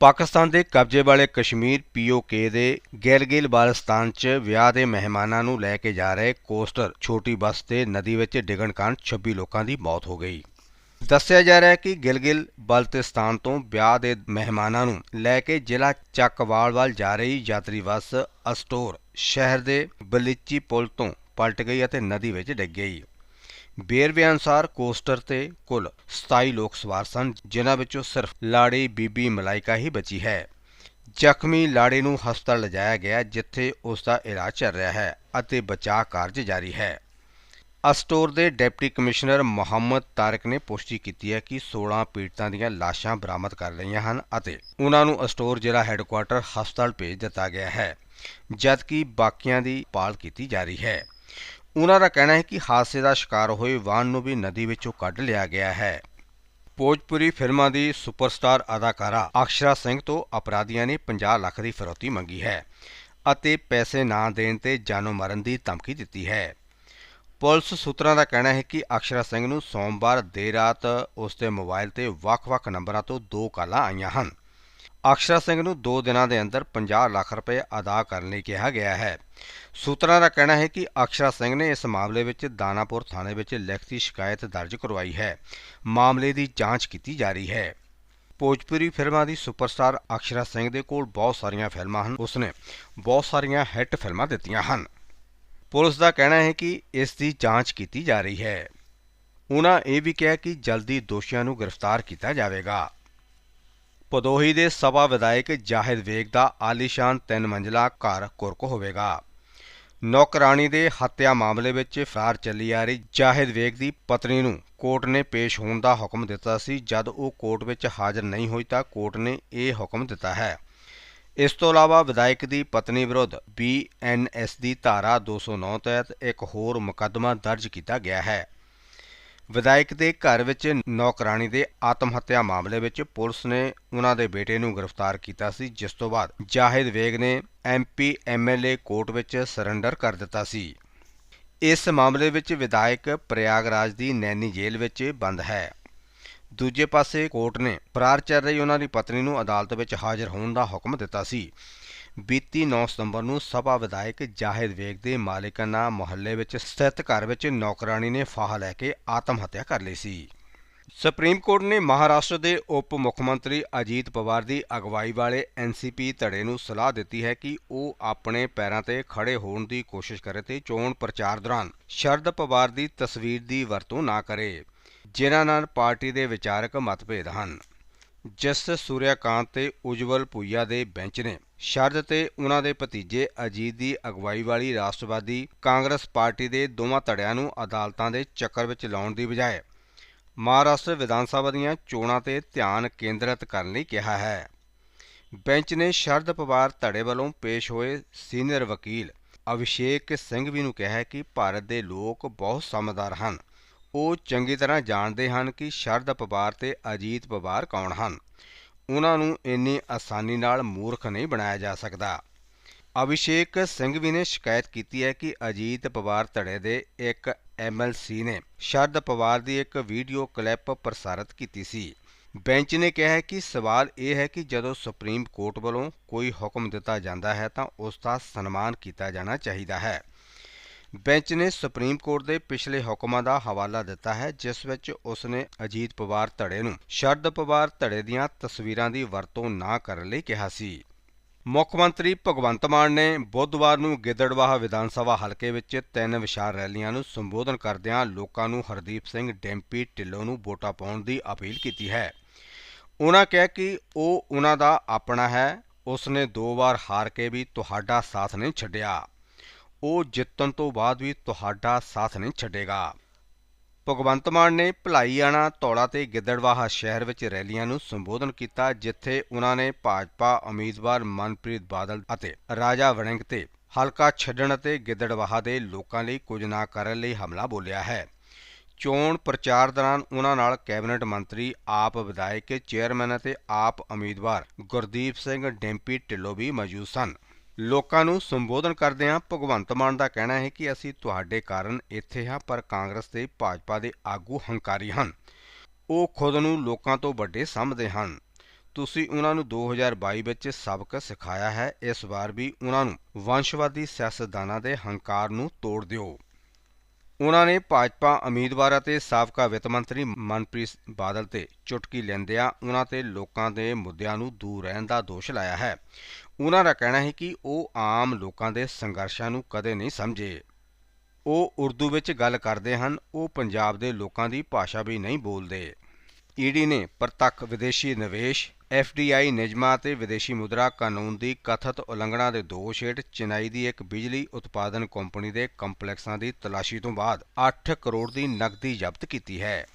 ਪਾਕਿਸਤਾਨ ਦੇ ਕਬਜ਼ੇ ਵਾਲੇ ਕਸ਼ਮੀਰ ਪੀਓਕੇ ਦੇ ਗਿਲਗਿਲ ਬਾਲਸਤਾਨ 'ਚ ਵਿਆਹ ਦੇ ਮਹਿਮਾਨਾਂ ਨੂੰ ਲੈ ਕੇ ਜਾ ਰਹੇ ਕੋਸਟਰ ਛੋਟੀ ਬੱਸ ਤੇ ਨਦੀ ਵਿੱਚ ਡਿੱਗਣ ਕਾਰਨ 26 ਲੋਕਾਂ ਦੀ ਮੌਤ ਹੋ ਗਈ। ਦੱਸਿਆ ਜਾ ਰਿਹਾ ਹੈ ਕਿ ਗਿਲਗਿਲ ਬਲਤਿਸਤਾਨ ਤੋਂ ਵਿਆਹ ਦੇ ਮਹਿਮਾਨਾਂ ਨੂੰ ਲੈ ਕੇ ਜ਼ਿਲ੍ਹਾ ਚੱਕਵਾਲ ਵੱਲ ਜਾ ਰਹੀ ਯਾਤਰੀ ਬੱਸ ਅਸਟੋਰ ਸ਼ਹਿਰ ਦੇ ਬਲੀਚੀ ਪੁਲ ਤੋਂ ਪਲਟ ਗਈ ਅਤੇ ਨਦੀ ਵਿੱਚ ਡਿੱਗ ਗਈ। ਵੇਰਵੇ ਅਨੁਸਾਰ ਕੋਸਟਰ ਤੇ ਕੁੱਲ 27 ਲੋਕ ਸਵਾਰ ਸਨ, ਜਿਨ੍ਹਾਂ ਵਿੱਚੋਂ ਸਿਰਫ ਲਾੜੀ ਬੀਬੀ ਮਲਾਈਕਾ ਹੀ ਬਚੀ ਹੈ। ਜ਼ਖਮੀ ਲਾੜੇ ਨੂੰ ਹਸਪਤਾਲ ਲਿਜਾਇਆ ਗਿਆ, ਜਿੱਥੇ ਉਸ ਦਾ ਇਲਾਜ ਚੱਲ ਰਿਹਾ ਹੈ ਅਤੇ ਬਚਾਅ ਕਾਰਜ ਜਾਰੀ ਹੈ। ਅਸਟੋਰ ਦੇ ਡਿਪਟੀ ਕਮਿਸ਼ਨਰ ਮੁਹੰਮਦ ਤਾਰਿਕ ਨੇ ਪੁਸ਼ਟੀ ਕੀਤੀ ਹੈ ਕਿ 16 ਪੀੜਤਾਂ ਦੀਆਂ ਲਾਸ਼ਾਂ ਬਰਾਮਦ ਕਰ ਲਈਆਂ ਹਨ ਅਤੇ ਉਹਨਾਂ ਨੂੰ ਅਸਟੋਰ ਜ਼ਿਲ੍ਹਾ ਹੈੱਡਕੁਆਰਟਰ ਹਸਪਤਾਲ ਭੇਜ ਦਿੱਤਾ ਗਿਆ ਹੈ, ਜਦਕਿ ਬਾਕੀਆਂ ਦੀ ਪਾਲ ਕੀਤੀ ਜਾ ਰਹੀ ਹੈ। ਉਹਨਾਂ ਦਾ ਕਹਿਣਾ ਹੈ ਕਿ ਹਾਦਸੇ ਦਾ ਸ਼ਿਕਾਰ ਹੋਏ ਵਾਹਨ ਨੂੰ ਵੀ ਨਦੀ ਵਿੱਚੋਂ ਕੱਢ ਲਿਆ ਗਿਆ ਹੈ। ਭੋਜਪੁਰੀ ਫਿਲਮਾਂ ਦੀ ਸੁਪਰਸਟਾਰ ਅਦਾਕਾਰਾ ਅਕਸ਼ਰਾ ਸਿੰਘ ਤੋਂ ਅਪਰਾਧੀਆਂ ਨੇ 50 ਲੱਖ ਦੀ ਫਿਰੌਤੀ ਮੰਗੀ ਹੈ ਅਤੇ ਪੈਸੇ ਨਾ ਦੇਣ ਤੇ ਜਾਨੋਂ ਮਾਰਨ ਦੀ ਧਮਕੀ ਦਿੱਤੀ ਹੈ। ਪੁਲਿਸ ਸੂਤਰਾਂ ਦਾ ਕਹਿਣਾ ਹੈ ਕਿ ਅਕਸ਼ਰਾ ਸਿੰਘ ਨੂੰ ਸੋਮਵਾਰ ਦੇਰ ਰਾਤ ਉਸ ਦੇ ਮੋਬਾਈਲ ਤੇ ਵੱਖ-ਵੱਖ ਨੰਬਰਾਂ ਤੋਂ ਦੋ ਕਾਲਾਂ ਆਈਆਂ ਹਨ। ਅਕਸ਼ਰਾ ਸਿੰਘ ਨੂੰ 2 ਦਿਨਾਂ ਦੇ ਅੰਦਰ 50 ਲੱਖ ਰੁਪਏ ਅਦਾ ਕਰਨ ਲਈ ਕਿਹਾ ਗਿਆ ਹੈ। ਸੂਤਰਾਂ ਦਾ ਕਹਿਣਾ ਹੈ ਕਿ ਅਕਸ਼ਰਾ ਸਿੰਘ ਨੇ ਇਸ ਮਾਮਲੇ ਵਿੱਚ ਦਾਨਾਪੁਰ ਥਾਣੇ ਵਿੱਚ ਲਿਖਤੀ ਸ਼ਿਕਾਇਤ ਦਰਜ ਕਰਵਾਈ ਹੈ। ਮਾਮਲੇ ਦੀ ਜਾਂਚ ਕੀਤੀ ਜਾ ਰਹੀ ਹੈ। ਭੋਜਪੁਰੀ ਫਿਲਮਾਂ ਦੀ ਸੁਪਰਸਟਾਰ ਅਕਸ਼ਰਾ ਸਿੰਘ ਦੇ ਕੋਲ ਬਹੁਤ ਸਾਰੀਆਂ ਫਿਲਮਾਂ ਹਨ। ਉਸਨੇ ਬਹੁਤ ਸਾਰੀਆਂ ਹਿੱਟ ਫਿਲਮਾਂ ਦਿੱਤੀਆਂ ਹਨ। ਪੁਲਿਸ ਦਾ ਕਹਿਣਾ ਹੈ ਕਿ ਇਸ ਦੀ ਜਾਂਚ ਕੀਤੀ ਜਾ ਰਹੀ ਹੈ। ਉਹਨਾਂ ਇਹ ਵੀ ਕਿਹਾ ਕਿ ਜਲਦੀ ਦੋਸ਼ੀਆਂ ਨੂੰ ਗ੍ਰਿਫਤਾਰ ਕੀਤਾ ਜਾਵੇਗਾ। ਪਦੋਹੀ ਦੇ ਸਭਾ ਵਿਧਾਇਕ ਜਾਹਿਦ ਵੇਗ ਦਾ ਆਲੀਸ਼ਾਨ ਤਿੰਨ ਮੰਜ਼ਲਾ ਘਰ ਕੁਰਕ ਹੋਵੇਗਾ। ਨੌਕਰਾਣੀ ਦੇ ਹੱਤਿਆ ਮਾਮਲੇ ਵਿੱਚ ਫਰਾਰ ਚੱਲੀ ਆ ਰਹੀ ਜਾਹਿਦ ਵੇਗ ਦੀ ਪਤਨੀ ਨੂੰ ਕੋਰਟ ਨੇ ਪੇਸ਼ ਹੋਣ ਦਾ ਹੁਕਮ ਦਿੱਤਾ ਸੀ। ਜਦ ਉਹ ਕੋਰਟ ਵਿੱਚ ਹਾਜ਼ਰ ਨਹੀਂ ਹੋਈ ਤਾਂ ਕੋਰਟ ਨੇ ਇਹ ਹੁਕਮ ਦਿੱਤਾ ਹੈ। ਇਸ ਤੋਂ ਇਲਾਵਾ ਵਿਧਾਇਕ ਦੀ ਪਤਨੀ ਵਿਰੁੱਧ ਬੀਐਨਐਸ ਦੀ ਧਾਰਾ 209 ਤਹਿਤ ਇੱਕ ਹੋਰ ਮੁਕੱਦਮਾ ਦਰਜ ਕੀਤਾ ਗਿਆ ਹੈ। ਵਿਧਾਇਕ ਦੇ ਘਰ ਵਿੱਚ ਨੌਕਰਾਣੀ ਦੇ ਆਤਮ ਹੱਤਿਆ ਮਾਮਲੇ ਵਿੱਚ ਪੁਲਿਸ ਨੇ ਉਹਨਾਂ ਦੇ ਬੇਟੇ ਨੂੰ ਗ੍ਰਿਫਤਾਰ ਕੀਤਾ ਸੀ, ਜਿਸ ਤੋਂ ਬਾਅਦ ਜਾਹਿਦ ਵੇਗ ਨੇ ਐਮਪੀ ਐਮਐਲਏ ਕੋਰਟ ਵਿੱਚ ਸਰੈਂਡਰ ਕਰ ਦਿੱਤਾ ਸੀ। ਇਸ ਮਾਮਲੇ ਵਿੱਚ ਵਿਧਾਇਕ ਪ੍ਰਯਾਗਰਾਜ ਦੀ ਨੈਣੀ ਜੇਲ੍ਹ ਵਿੱਚ ਬੰਦ ਹੈ। ਦੂਜੇ ਪਾਸੇ ਕੋਰਟ ਨੇ ਫਰਾਰ ਚੱਲ ਰਹੀ ਉਹਨਾਂ ਦੀ ਪਤਨੀ ਨੂੰ ਅਦਾਲਤ ਵਿੱਚ ਹਾਜ਼ਰ ਹੋਣ ਦਾ ਹੁਕਮ ਦਿੱਤਾ ਸੀ। ਬੀਤੀ 9 ਸਤੰਬਰ ਨੂੰ ਸਭਾ ਵਿਧਾਇਕ ਜਾਹਿਦ ਵੇਗ ਦੇ ਮਾਲਿਕਾਨਾ ਮੁਹੱਲੇ ਵਿੱਚ ਸਥਿਤ ਘਰ ਵਿੱਚ ਨੌਕਰਾਨੀ ਨੇ ਫਾਹਾ ਲੈ ਕੇ ਆਤਮ ਹੱਤਿਆ ਕਰ ਲਈ ਸੀ। ਸੁਪਰੀਮ ਕੋਰਟ ਨੇ ਮਹਾਰਾਸ਼ਟਰ ਦੇ ਉਪ ਮੁੱਖ ਮੰਤਰੀ ਅਜੀਤ ਪਵਾਰ ਦੀ ਅਗਵਾਈ ਵਾਲੇ ਐਨਸੀਪੀ ਧੜੇ ਨੂੰ ਸਲਾਹ ਦਿੱਤੀ ਹੈ ਕਿ ਉਹ ਆਪਣੇ ਪੈਰਾਂ ਤੇ ਖੜੇ ਹੋਣ ਦੀ ਕੋਸ਼ਿਸ਼ ਕਰੇ ਤੇ ਚੋਣ ਪ੍ਰਚਾਰ ਦੌਰਾਨ ਸ਼ਰਦ ਪਵਾਰ ਦੀ ਤਸਵੀਰ ਦੀ ਵਰਤੋਂ ਨਾ ਕਰੇ। ਜਿਨ੍ਹਾਂ ਨਾਲ ਪਾਰਟੀ ਦੇ ਵਿਚਾਰਕ ਮਤਭੇਦ ਹਨ। ਜਸਟਿਸ ਸੂਰਿਆਕਾਂਤ ਤੇ ਉਜਵਲ ਭੁਈਆ ਦੇ ਬੈਂਚ ਨੇ ਸ਼ਰਦ ਤੇ ਉਹਨਾਂ ਦੇ ਭਤੀਜੇ ਅਜੀਤ ਦੀ ਅਗਵਾਈ ਵਾਲੀ ਰਾਸ਼ਟਰਵਾਦੀ ਕਾਂਗਰਸ ਪਾਰਟੀ ਦੇ ਦੋਵਾਂ ਧੜਿਆਂ ਨੂੰ ਅਦਾਲਤਾਂ ਦੇ ਚੱਕਰ ਵਿੱਚ ਲਾਉਣ ਦੀ ਬਜਾਏ ਮਹਾਰਾਸ਼ਟਰ ਵਿਧਾਨ ਸਭਾ ਦੀਆਂ ਚੋਣਾਂ ਤੇ ਧਿਆਨ ਕੇਂਦਰਿਤ ਕਰਨ ਲਈ ਕਿਹਾ ਹੈ। ਬੈਂਚ ਨੇ ਸ਼ਰਦ ਪਵਾਰ ਧੜੇ ਵੱਲੋਂ ਪੇਸ਼ ਹੋਏ ਸੀਨੀਅਰ ਵਕੀਲ ਅਭਿਸ਼ੇਕ ਸਿੰਘ ਵੀ ਨੂੰ ਕਿਹਾ ਕਿ ਭਾਰਤ ਦੇ ਲੋਕ ਬਹੁਤ ਸਮਝਦਾਰ ਹਨ। ਉਹ ਚੰਗੀ ਤਰ੍ਹਾਂ ਜਾਣਦੇ ਹਨ ਕਿ ਸ਼ਰਦ ਪਵਾਰ ਤੇ ਅਜੀਤ ਪਵਾਰ ਕੌਣ ਹਨ। ਉਹਨਾਂ ਨੂੰ ਇੰਨੀ ਆਸਾਨੀ ਨਾਲ ਮੂਰਖ ਨਹੀਂ ਬਣਾਇਆ ਜਾ ਸਕਦਾ। ਅਭਿਸ਼ੇਕ ਸਿੰਘ ਵੀ ਨੇ ਸ਼ਿਕਾਇਤ ਕੀਤੀ ਹੈ ਕਿ ਅਜੀਤ ਪਵਾਰ ਧੜੇ ਦੇ ਇੱਕ ਐਮਐਲਸੀ ਨੇ ਸ਼ਰਦ ਪਵਾਰ ਦੀ ਇੱਕ ਵੀਡੀਓ ਕਲਿੱਪ ਪ੍ਰਸਾਰਿਤ ਕੀਤੀ ਸੀ। ਬੈਂਚ ਨੇ ਕਿਹਾ ਹੈ ਕਿ ਸਵਾਲ ਇਹ ਹੈ ਕਿ ਜਦੋਂ ਸੁਪਰੀਮ ਕੋਰਟ ਵੱਲੋਂ ਕੋਈ ਹੁਕਮ ਦਿੱਤਾ ਜਾਂਦਾ ਹੈ ਤਾਂ ਉਸ ਦਾ ਸਨਮਾਨ ਕੀਤਾ ਜਾਣਾ ਚਾਹੀਦਾ ਹੈ। ਬੈਂਚ ਨੇ ਸੁਪਰੀਮ ਕੋਰਟ ਦੇ ਪਿਛਲੇ ਹੁਕਮਾਂ ਦਾ ਹਵਾਲਾ ਦਿੱਤਾ ਹੈ, ਜਿਸ ਵਿੱਚ ਉਸ ਨੇ ਅਜੀਤ ਪਵਾਰ ਧੜੇ ਨੂੰ ਸ਼ਰਦ ਪਵਾਰ ਧੜੇ ਦੀਆਂ ਤਸਵੀਰਾਂ ਦੀ ਵਰਤੋਂ ਨਾ ਕਰਨ ਲਈ ਕਿਹਾ ਸੀ। ਮੁੱਖ ਮੰਤਰੀ ਭਗਵੰਤ ਮਾਨ ਨੇ ਬੁੱਧਵਾਰ ਨੂੰ ਗਿੱਦੜਵਾਹਾ ਵਿਧਾਨ ਸਭਾ ਹਲਕੇ ਵਿੱਚ ਤਿੰਨ ਵਿਸ਼ਾਲ ਰੈਲੀਆਂ ਨੂੰ ਸੰਬੋਧਨ ਕਰਦਿਆਂ ਲੋਕਾਂ ਨੂੰ ਹਰਦੀਪ ਸਿੰਘ ਡੈਂਪੀ ਢਿੱਲੋਂ ਨੂੰ ਵੋਟਾਂ ਪਾਉਣ ਦੀ ਅਪੀਲ ਕੀਤੀ ਹੈ। ਉਹਨਾਂ ਕਿਹਾ ਕਿ ਉਹ ਉਹਨਾਂ ਦਾ ਆਪਣਾ ਹੈ ਉਸ ਨੇ ਦੋ ਵਾਰ ਹਾਰ ਕੇ ਵੀ ਤੁਹਾਡਾ ਸਾਥ ਨਹੀਂ ਛੱਡਿਆ। ਉਹ ਜਿੱਤਣ ਤੋਂ ਬਾਅਦ ਵੀ ਤੁਹਾਡਾ ਸਾਥ ਨਹੀਂ ਛੱਡੇਗਾ। ਭਗਵੰਤ ਮਾਨ ਨੇ ਭਲਾਈਆਣਾ ਧੌਲਾ ਤੇ ਗਿੱਦੜਵਾਹਾ ਸ਼ਹਿਰ ਵਿੱਚ ਰੈਲੀਆਂ ਨੂੰ ਸੰਬੋਧਨ ਕੀਤਾ, ਜਿੱਥੇ ਉਹਨਾਂ ਨੇ ਭਾਜਪਾ ਉਮੀਦਵਾਰ ਮਨਪ੍ਰੀਤ ਬਾਦਲ ਅਤੇ ਰਾਜਾ ਵੜਿੰਗ ਤੇ ਹਲਕਾ ਛੱਡਣ ਅਤੇ ਗਿੱਦੜਵਾਹਾ ਦੇ ਲੋਕਾਂ ਲਈ ਕੁਝ ਨਾ ਕਰਨ ਲਈ ਹਮਲਾ ਬੋਲਿਆ ਹੈ। ਚੋਣ ਪ੍ਰਚਾਰ ਦੌਰਾਨ ਉਹਨਾਂ ਨਾਲ ਕੈਬਨਿਟ ਮੰਤਰੀ, ਆਪ ਵਿਧਾਇਕ, ਚੇਅਰਮੈਨ ਅਤੇ ਆਪ ਉਮੀਦਵਾਰ ਗੁਰਦੀਪ ਸਿੰਘ, ਡੈਂਪੀ ਢਿੱਲੋਂ ਵੀ ਮੌਜੂਦ ਸਨ। ਲੋਕਾਂ ਨੂੰ ਸੰਬੋਧਨ ਕਰਦਿਆਂ ਭਗਵੰਤ ਮਾਨ ਦਾ ਕਹਿਣਾ ਹੈ ਕਿ ਅਸੀਂ ਤੁਹਾਡੇ ਕਾਰਨ ਇੱਥੇ ਹਾਂ, ਪਰ ਕਾਂਗਰਸ ਤੇ ਭਾਜਪਾ ਦੇ ਆਗੂ ਹੰਕਾਰੀ ਹਨ। ਉਹ ਖੁਦ ਨੂੰ ਲੋਕਾਂ ਤੋਂ ਵੱਡੇ ਸਮਝਦੇ ਹਨ। ਤੁਸੀਂ ਉਹਨਾਂ ਨੂੰ 2022 ਵਿੱਚ ਸਬਕ ਸਿਖਾਇਆ ਹੈ, ਇਸ ਵਾਰ ਵੀ ਉਹਨਾਂ ਨੂੰ ਵੰਸ਼ਵਾਦੀ ਸਿਆਸਤਦਾਨਾਂ ਦੇ ਹੰਕਾਰ ਨੂੰ ਤੋੜ ਦਿਓ। ਉਹਨਾਂ ਨੇ ਭਾਜਪਾ ਉਮੀਦਵਾਰ ਅਤੇ ਸਾਬਕਾ ਵਿੱਤ ਮੰਤਰੀ ਮਨਪ੍ਰੀਤ ਬਾਦਲ ਤੇ ਚੁਟਕੀ ਲੈਂਦਿਆਂ ਉਹਨਾਂ ਤੇ ਲੋਕਾਂ ਦੇ ਮੁੱਦਿਆਂ ਨੂੰ ਦੂਰ ਰਹਿਣ ਦਾ ਦੋਸ਼ ਲਾਇਆ ਹੈ। ਉਹਨਾਂ ਦਾ ਕਹਿਣਾ ਹੈ ਕਿ ਉਹ ਆਮ ਲੋਕਾਂ ਦੇ ਸੰਘਰਸ਼ਾਂ ਨੂੰ ਕਦੇ ਨਹੀਂ ਸਮਝੇ। ਉਹ ਉਰਦੂ ਵਿੱਚ ਗੱਲ ਕਰਦੇ ਹਨ, ਉਹ ਪੰਜਾਬ ਦੇ ਲੋਕਾਂ ਦੀ ਭਾਸ਼ਾ ਵੀ ਨਹੀਂ ਬੋਲਦੇ। ਈਡੀ ਨੇ ਪ੍ਰਤੱਖ ਵਿਦੇਸ਼ੀ ਨਿਵੇਸ਼ ਐਫਡੀਆਈ ਨਿਯਮਾਂ ਅਤੇ ਵਿਦੇਸ਼ੀ ਮੁਦਰਾ ਕਾਨੂੰਨ ਦੀ ਕਥਿਤ ਉਲੰਘਣਾ ਦੇ ਦੋਸ਼ ਹੇਠ ਚੇਨਈ ਦੀ ਇੱਕ ਬਿਜਲੀ ਉਤਪਾਦਨ ਕੰਪਨੀ ਦੇ ਕੰਪਲੈਕਸਾਂ ਦੀ ਤਲਾਸ਼ੀ ਤੋਂ ਬਾਅਦ 8 ਕਰੋੜ ਦੀ ਨਕਦੀ ਜ਼ਬਤ ਕੀਤੀ ਹੈ।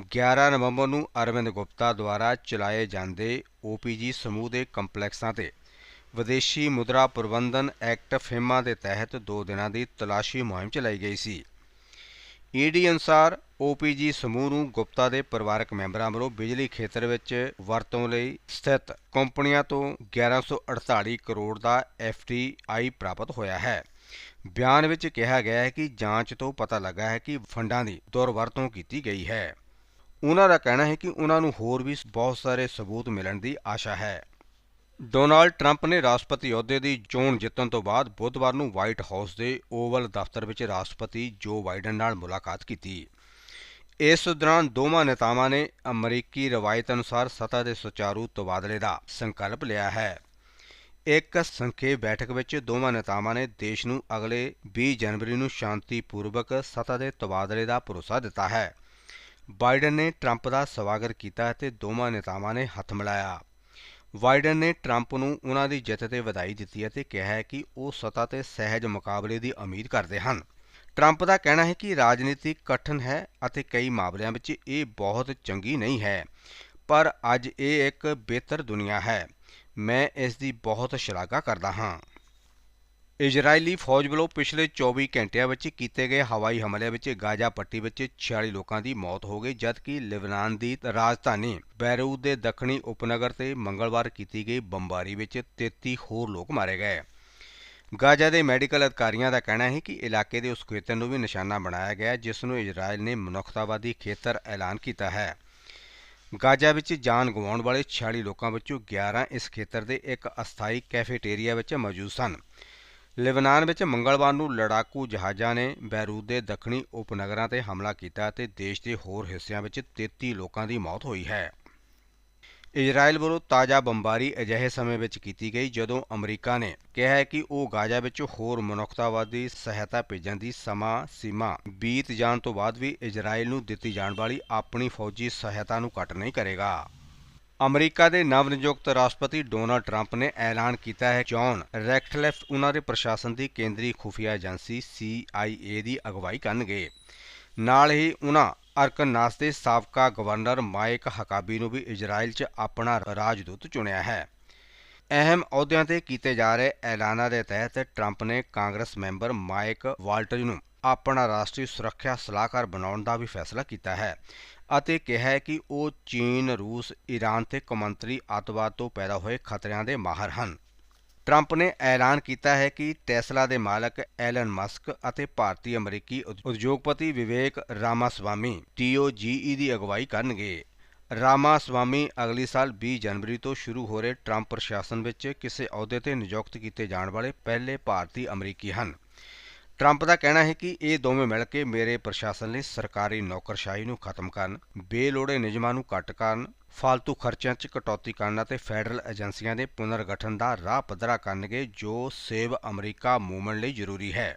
11 ਨਵੰਬਰ ਨੂੰ ਅਰਵਿੰਦ ਗੁਪਤਾ ਦੁਆਰਾ ਚਲਾਏ ਜਾਂਦੇ ਓਪੀਜੀ ਸਮੂਹ ਦੇ ਕੰਪਲੈਕਸਾਂ ਤੇ ਵਿਦੇਸ਼ੀ ਮੁਦਰਾ ਪ੍ਰਬੰਧਨ ਐਕਟ ਫਿਮਾ ਦੇ ਤਹਿਤ 2 ਦਿਨਾਂ ਦੀ ਤਲਾਸ਼ੀ ਮੁਹਿੰਮ ਚਲਾਈ ਗਈ ਸੀ। ਈਡੀ ਅਨੁਸਾਰ ਓਪੀਜੀ ਸਮੂਹ ਨੂੰ ਗੁਪਤਾ ਦੇ ਪਰਿਵਾਰਕ ਮੈਂਬਰਾਂ ਵੱਲੋਂ ਬਿਜਲੀ ਖੇਤਰ ਵਿੱਚ ਵਰਤੋਂ ਲਈ ਸਥਿਤ ਕੰਪਨੀਆਂ ਤੋਂ 1148 ਕਰੋੜ ਦਾ ਐਫਟੀਆਈ ਪ੍ਰਾਪਤ ਹੋਇਆ ਹੈ। ਬਿਆਨ ਵਿੱਚ ਕਿਹਾ ਗਿਆ ਹੈ ਕਿ ਜਾਂਚ ਤੋਂ ਪਤਾ ਲੱਗਾ ਹੈ ਕਿ ਫੰਡਾਂ ਦੀ ਦੁਰਵਰਤੋਂ ਕੀਤੀ ਗਈ ਹੈ। ਉਹਨਾਂ ਦਾ ਕਹਿਣਾ ਹੈ ਕਿ ਉਹਨਾਂ ਨੂੰ ਹੋਰ ਵੀ ਬਹੁਤ ਸਾਰੇ ਸਬੂਤ ਮਿਲਣ ਦੀ ਆਸ਼ਾ ਹੈ। ਡੋਨਾਲਡ ਟਰੰਪ ਨੇ ਰਾਸ਼ਟਰਪਤੀ ਅਹੁਦੇ ਦੀ ਚੋਣ ਜਿੱਤਣ ਤੋਂ ਬਾਅਦ ਬੁੱਧਵਾਰ ਨੂੰ ਵਾਈਟ ਹਾਊਸ ਦੇ ਓਵਲ ਦਫ਼ਤਰ ਵਿੱਚ ਰਾਸ਼ਟਰਪਤੀ ਜੋ ਬਾਈਡਨ ਨਾਲ ਮੁਲਾਕਾਤ ਕੀਤੀ। ਇਸ ਦੌਰਾਨ ਦੋਵਾਂ ਨੇਤਾਵਾਂ ਨੇ ਅਮਰੀਕੀ ਰਵਾਇਤ ਅਨੁਸਾਰ ਸੱਤਾ ਦੇ ਸੁਚਾਰੂ ਤਬਾਦਲੇ ਦਾ ਸੰਕਲਪ ਲਿਆ ਹੈ। ਇੱਕ ਸੰਖੇਪ ਬੈਠਕ ਵਿੱਚ ਦੋਵਾਂ ਨੇਤਾਵਾਂ ਨੇ ਦੇਸ਼ ਨੂੰ ਅਗਲੇ 20 ਜਨਵਰੀ ਨੂੰ ਸ਼ਾਂਤੀਪੂਰਵਕ ਸੱਤਾ ਦੇ ਤਬਾਦਲੇ ਦਾ ਭਰੋਸਾ ਦਿੱਤਾ ਹੈ। ਬਾਈਡਨ ਨੇ ਟਰੰਪ ਦਾ ਸਵਾਗਤ ਕੀਤਾ ਅਤੇ ਦੋਵਾਂ ਨੇਤਾਵਾਂ ਨੇ ਹੱਥ ਮਿਲਾਇਆ। ਵਾਈਡਨ ਨੇ ਟਰੰਪ ਨੂੰ ਉਹਨਾਂ ਦੀ ਜਿੱਤ ਤੇ ਵਧਾਈ ਦਿੱਤੀ ਅਤੇ ਕਿਹਾ ਹੈ ਕਿ ਉਹ ਸੱਤਾ ਤੇ ਸਹਿਜ ਮੁਕਾਬਲੇ ਦੀ ਉਮੀਦ ਕਰਦੇ ਹਨ। ਟਰੰਪ ਦਾ ਕਹਿਣਾ ਹੈ ਕਿ ਰਾਜਨੀਤੀ ਕਠਨ ਹੈ ਅਤੇ ਕਈ ਮਾਮਲਿਆਂ ਵਿੱਚ ਇਹ ਬਹੁਤ ਚੰਗੀ ਨਹੀਂ ਹੈ, ਪਰ ਅੱਜ ਇਹ ਇੱਕ ਬਿਹਤਰ ਦੁਨੀਆ ਹੈ। ਮੈਂ ਇਸ ਦੀ ਬਹੁਤ ਸ਼ਲਾਘਾ ਕਰਦਾ ਹਾਂ। ਇਜ਼ਰਾਈਲੀ ਫੌਜ ਵੱਲੋਂ ਪਿਛਲੇ 24 ਘੰਟਿਆਂ ਵਿੱਚ ਕੀਤੇ ਗਏ ਹਵਾਈ ਹਮਲਿਆਂ ਵਿੱਚ ਗਾਜ਼ਾ ਪੱਟੀ ਵਿੱਚ 46 ਲੋਕਾਂ ਦੀ ਮੌਤ ਹੋ ਗਈ, ਜਦਕਿ ਲਿਬਨਾਨ ਦੀ ਰਾਜਧਾਨੀ ਬੈਰੂਤ ਦੇ ਦੱਖਣੀ ਉਪਨਗਰ ਤੇ ਮੰਗਲਵਾਰ ਕੀਤੀ ਗਈ ਬੰਬਾਰੀ ਵਿੱਚ 33 ਹੋਰ ਲੋਕ ਮਾਰੇ ਗਏ। ਗਾਜ਼ਾ ਦੇ ਮੈਡੀਕਲ ਅਧਿਕਾਰੀਆਂ ਦਾ ਕਹਿਣਾ ਹੈ ਕਿ ਇਲਾਕੇ ਦੇ ਉਸ ਖੇਤਰ ਨੂੰ ਵੀ ਨਿਸ਼ਾਨਾ ਬਣਾਇਆ ਗਿਆ, ਜਿਸ ਨੂੰ ਇਜ਼ਰਾਈਲ ਨੇ ਮਨੁੱਖਤਾਵਾਦੀ ਖੇਤਰ ਐਲਾਨ ਕੀਤਾ ਹੈ। ਗਾਜ਼ਾ ਵਿੱਚ ਜਾਨ ਗਵਾਉਣ ਵਾਲੇ 46 ਲੋਕਾਂ ਵਿੱਚੋਂ 11 ਇਸ ਖੇਤਰ ਦੇ ਇੱਕ ਅਸਥਾਈ ਕੈਫੇਟੇਰੀਆ ਵਿੱਚ ਮੌਜੂਦ ਸਨ। ਲਿਬਨਾਨ ਵਿੱਚ ਮੰਗਲਵਾਰ ਨੂੰ ਲੜਾਕੂ ਜਹਾਜ਼ਾਂ ਨੇ ਬੈਰੂਤ ਦੇ ਦੱਖਣੀ ਉਪਨਗਰਾਂ ਤੇ ਹਮਲਾ ਕੀਤਾ ਅਤੇ ਦੇਸ਼ ਦੇ ਹੋਰ ਹਿੱਸਿਆਂ ਵਿੱਚ 33 ਲੋਕਾਂ ਦੀ ਮੌਤ ਹੋਈ ਹੈ। ਇਜ਼ਰਾਈਲ ਵੱਲੋਂ ਤਾਜ਼ਾ ਬੰਬਾਰੀ ਅਜਿਹੇ ਸਮੇਂ ਵਿੱਚ ਕੀਤੀ ਗਈ ਜਦੋਂ ਅਮਰੀਕਾ ਨੇ ਕਿਹਾ ਹੈ ਕਿ ਉਹ ਗਾਜ਼ਾ ਵਿੱਚ ਹੋਰ ਮਨੁੱਖਤਾਵਾਦੀ ਸਹਾਇਤਾ ਭੇਜਣ ਦੀ ਸਮਾਂ ਸੀਮਾ ਬੀਤ ਜਾਣ ਤੋਂ ਬਾਅਦ ਵੀ ਇਜ਼ਰਾਈਲ ਨੂੰ ਦਿੱਤੀ ਜਾਣ ਵਾਲੀ ਆਪਣੀ ਫੌਜੀ ਸਹਾਇਤਾ ਨੂੰ ਘੱਟ ਨਹੀਂ ਕਰੇਗਾ। ਅਮਰੀਕਾ ਦੇ ਨਵ ਨਿਯੁਕਤ ਰਾਸ਼ਟਰਪਤੀ ਡੋਨਾਲਡ ਟਰੰਪ ਨੇ ਐਲਾਨ ਕੀਤਾ ਹੈ ਕਿ ਜੌਨ ਰੈਕਟਲਿਫ, ਉਹਨਾਂ ਦੇ ਪ੍ਰਸ਼ਾਸਨ ਦੀ ਕੇਂਦਰੀ ਖੁਫੀਆ ਏਜੰਸੀ CIA ਦੀ ਅਗਵਾਈ ਕਰਨਗੇ। ਨਾਲ ਹੀ ਉਹਨਾਂ ਅਰਕਨਾਸ ਦੇ ਸਾਬਕਾ ਗਵਰਨਰ ਮਾਈਕ ਹਕਾਬੀ ਨੂੰ ਵੀ ਇਜ਼ਰਾਈਲ 'ਚ ਆਪਣਾ ਰਾਜਦੂਤ ਚੁਣਿਆ ਹੈ। ਅਹਿਮ ਅਹੁਦਿਆਂ ਤੇ ਕੀਤੇ ਜਾ ਰਹੇ ਐਲਾਨਾਂ ਦੇ ਤਹਿਤ ਟਰੰਪ ਨੇ ਕਾਂਗਰਸ ਮੈਂਬਰ ਮਾਈਕ ਵਾਲਟਜ਼ ਨੂੰ ਆਪਣਾ ਰਾਸ਼ਟਰੀ ਸੁਰੱਖਿਆ ਸਲਾਹਕਾਰ ਬਣਾਉਣ ਦਾ ਵੀ ਫੈਸਲਾ ਕੀਤਾ ਹੈ। ਅਤੇ ਕਿਹਾ ਹੈ ਕਿ ਉਹ ਚੀਨ, ਰੂਸ, ਈਰਾਨ ਤੇ ਕੌਮਾਂਤਰੀ ਅੱਤਵਾਦ ਤੋਂ ਪੈਦਾ ਹੋਏ ਖਤਰਿਆਂ ਦੇ ਮਾਹਰ ਹਨ। ਟਰੰਪ ਨੇ ਐਲਾਨ ਕੀਤਾ ਹੈ ਕਿ ਟੈਸਲਾ ਦੇ ਮਾਲਕ ਐਲਨ ਮਸਕ ਅਤੇ ਭਾਰਤੀ ਅਮਰੀਕੀ ਉਦਯੋਗਪਤੀ ਵਿਵੇਕ ਰਾਮਾਸਵਾਮੀ TOGE ਦੀ ਅਗਵਾਈ ਕਰਨਗੇ। ਰਾਮਾਸਵਾਮੀ ਅਗਲੀ ਸਾਲ 20 ਜਨਵਰੀ ਤੋਂ ਸ਼ੁਰੂ ਹੋ ਰਹੇ ਟਰੰਪ ਪ੍ਰਸ਼ਾਸਨ ਵਿੱਚ ਕਿਸੇ ਅਹੁਦੇ ਤੇ ਨਿਯੁਕਤ ਕੀਤੇ ਜਾਣ ਵਾਲੇ ਪਹਿਲੇ ਭਾਰਤੀ ਅਮਰੀਕੀ ਹਨ। ਟਰੰਪ ਦਾ ਕਹਿਣਾ ਹੈ ਕਿ ਇਹ ਦੋਵੇਂ ਮਿਲ ਕੇ ਮੇਰੇ ਪ੍ਰਸ਼ਾਸਨ ਲਈ ਸਰਕਾਰੀ ਨੌਕਰਸ਼ਾਹੀ ਨੂੰ ਖਤਮ ਕਰਨ, ਬੇਲੋੜੇ ਨਿਯਮਾਂ ਨੂੰ ਘੱਟ ਕਰਨ, ਫਾਲਤੂ ਖਰਚਿਆਂ 'ਚ ਕਟੌਤੀ ਕਰਨ ਅਤੇ ਫੈਡਰਲ ਏਜੰਸੀਆਂ ਦੇ ਪੁਨਰਗਠਨ ਦਾ ਰਾਹ ਪੱਧਰਾ ਕਰਨਗੇ ਜੋ ਸੇਵ ਅਮਰੀਕਾ ਮੂਵਮੈਂਟ ਲਈ ਜ਼ਰੂਰੀ ਹੈ।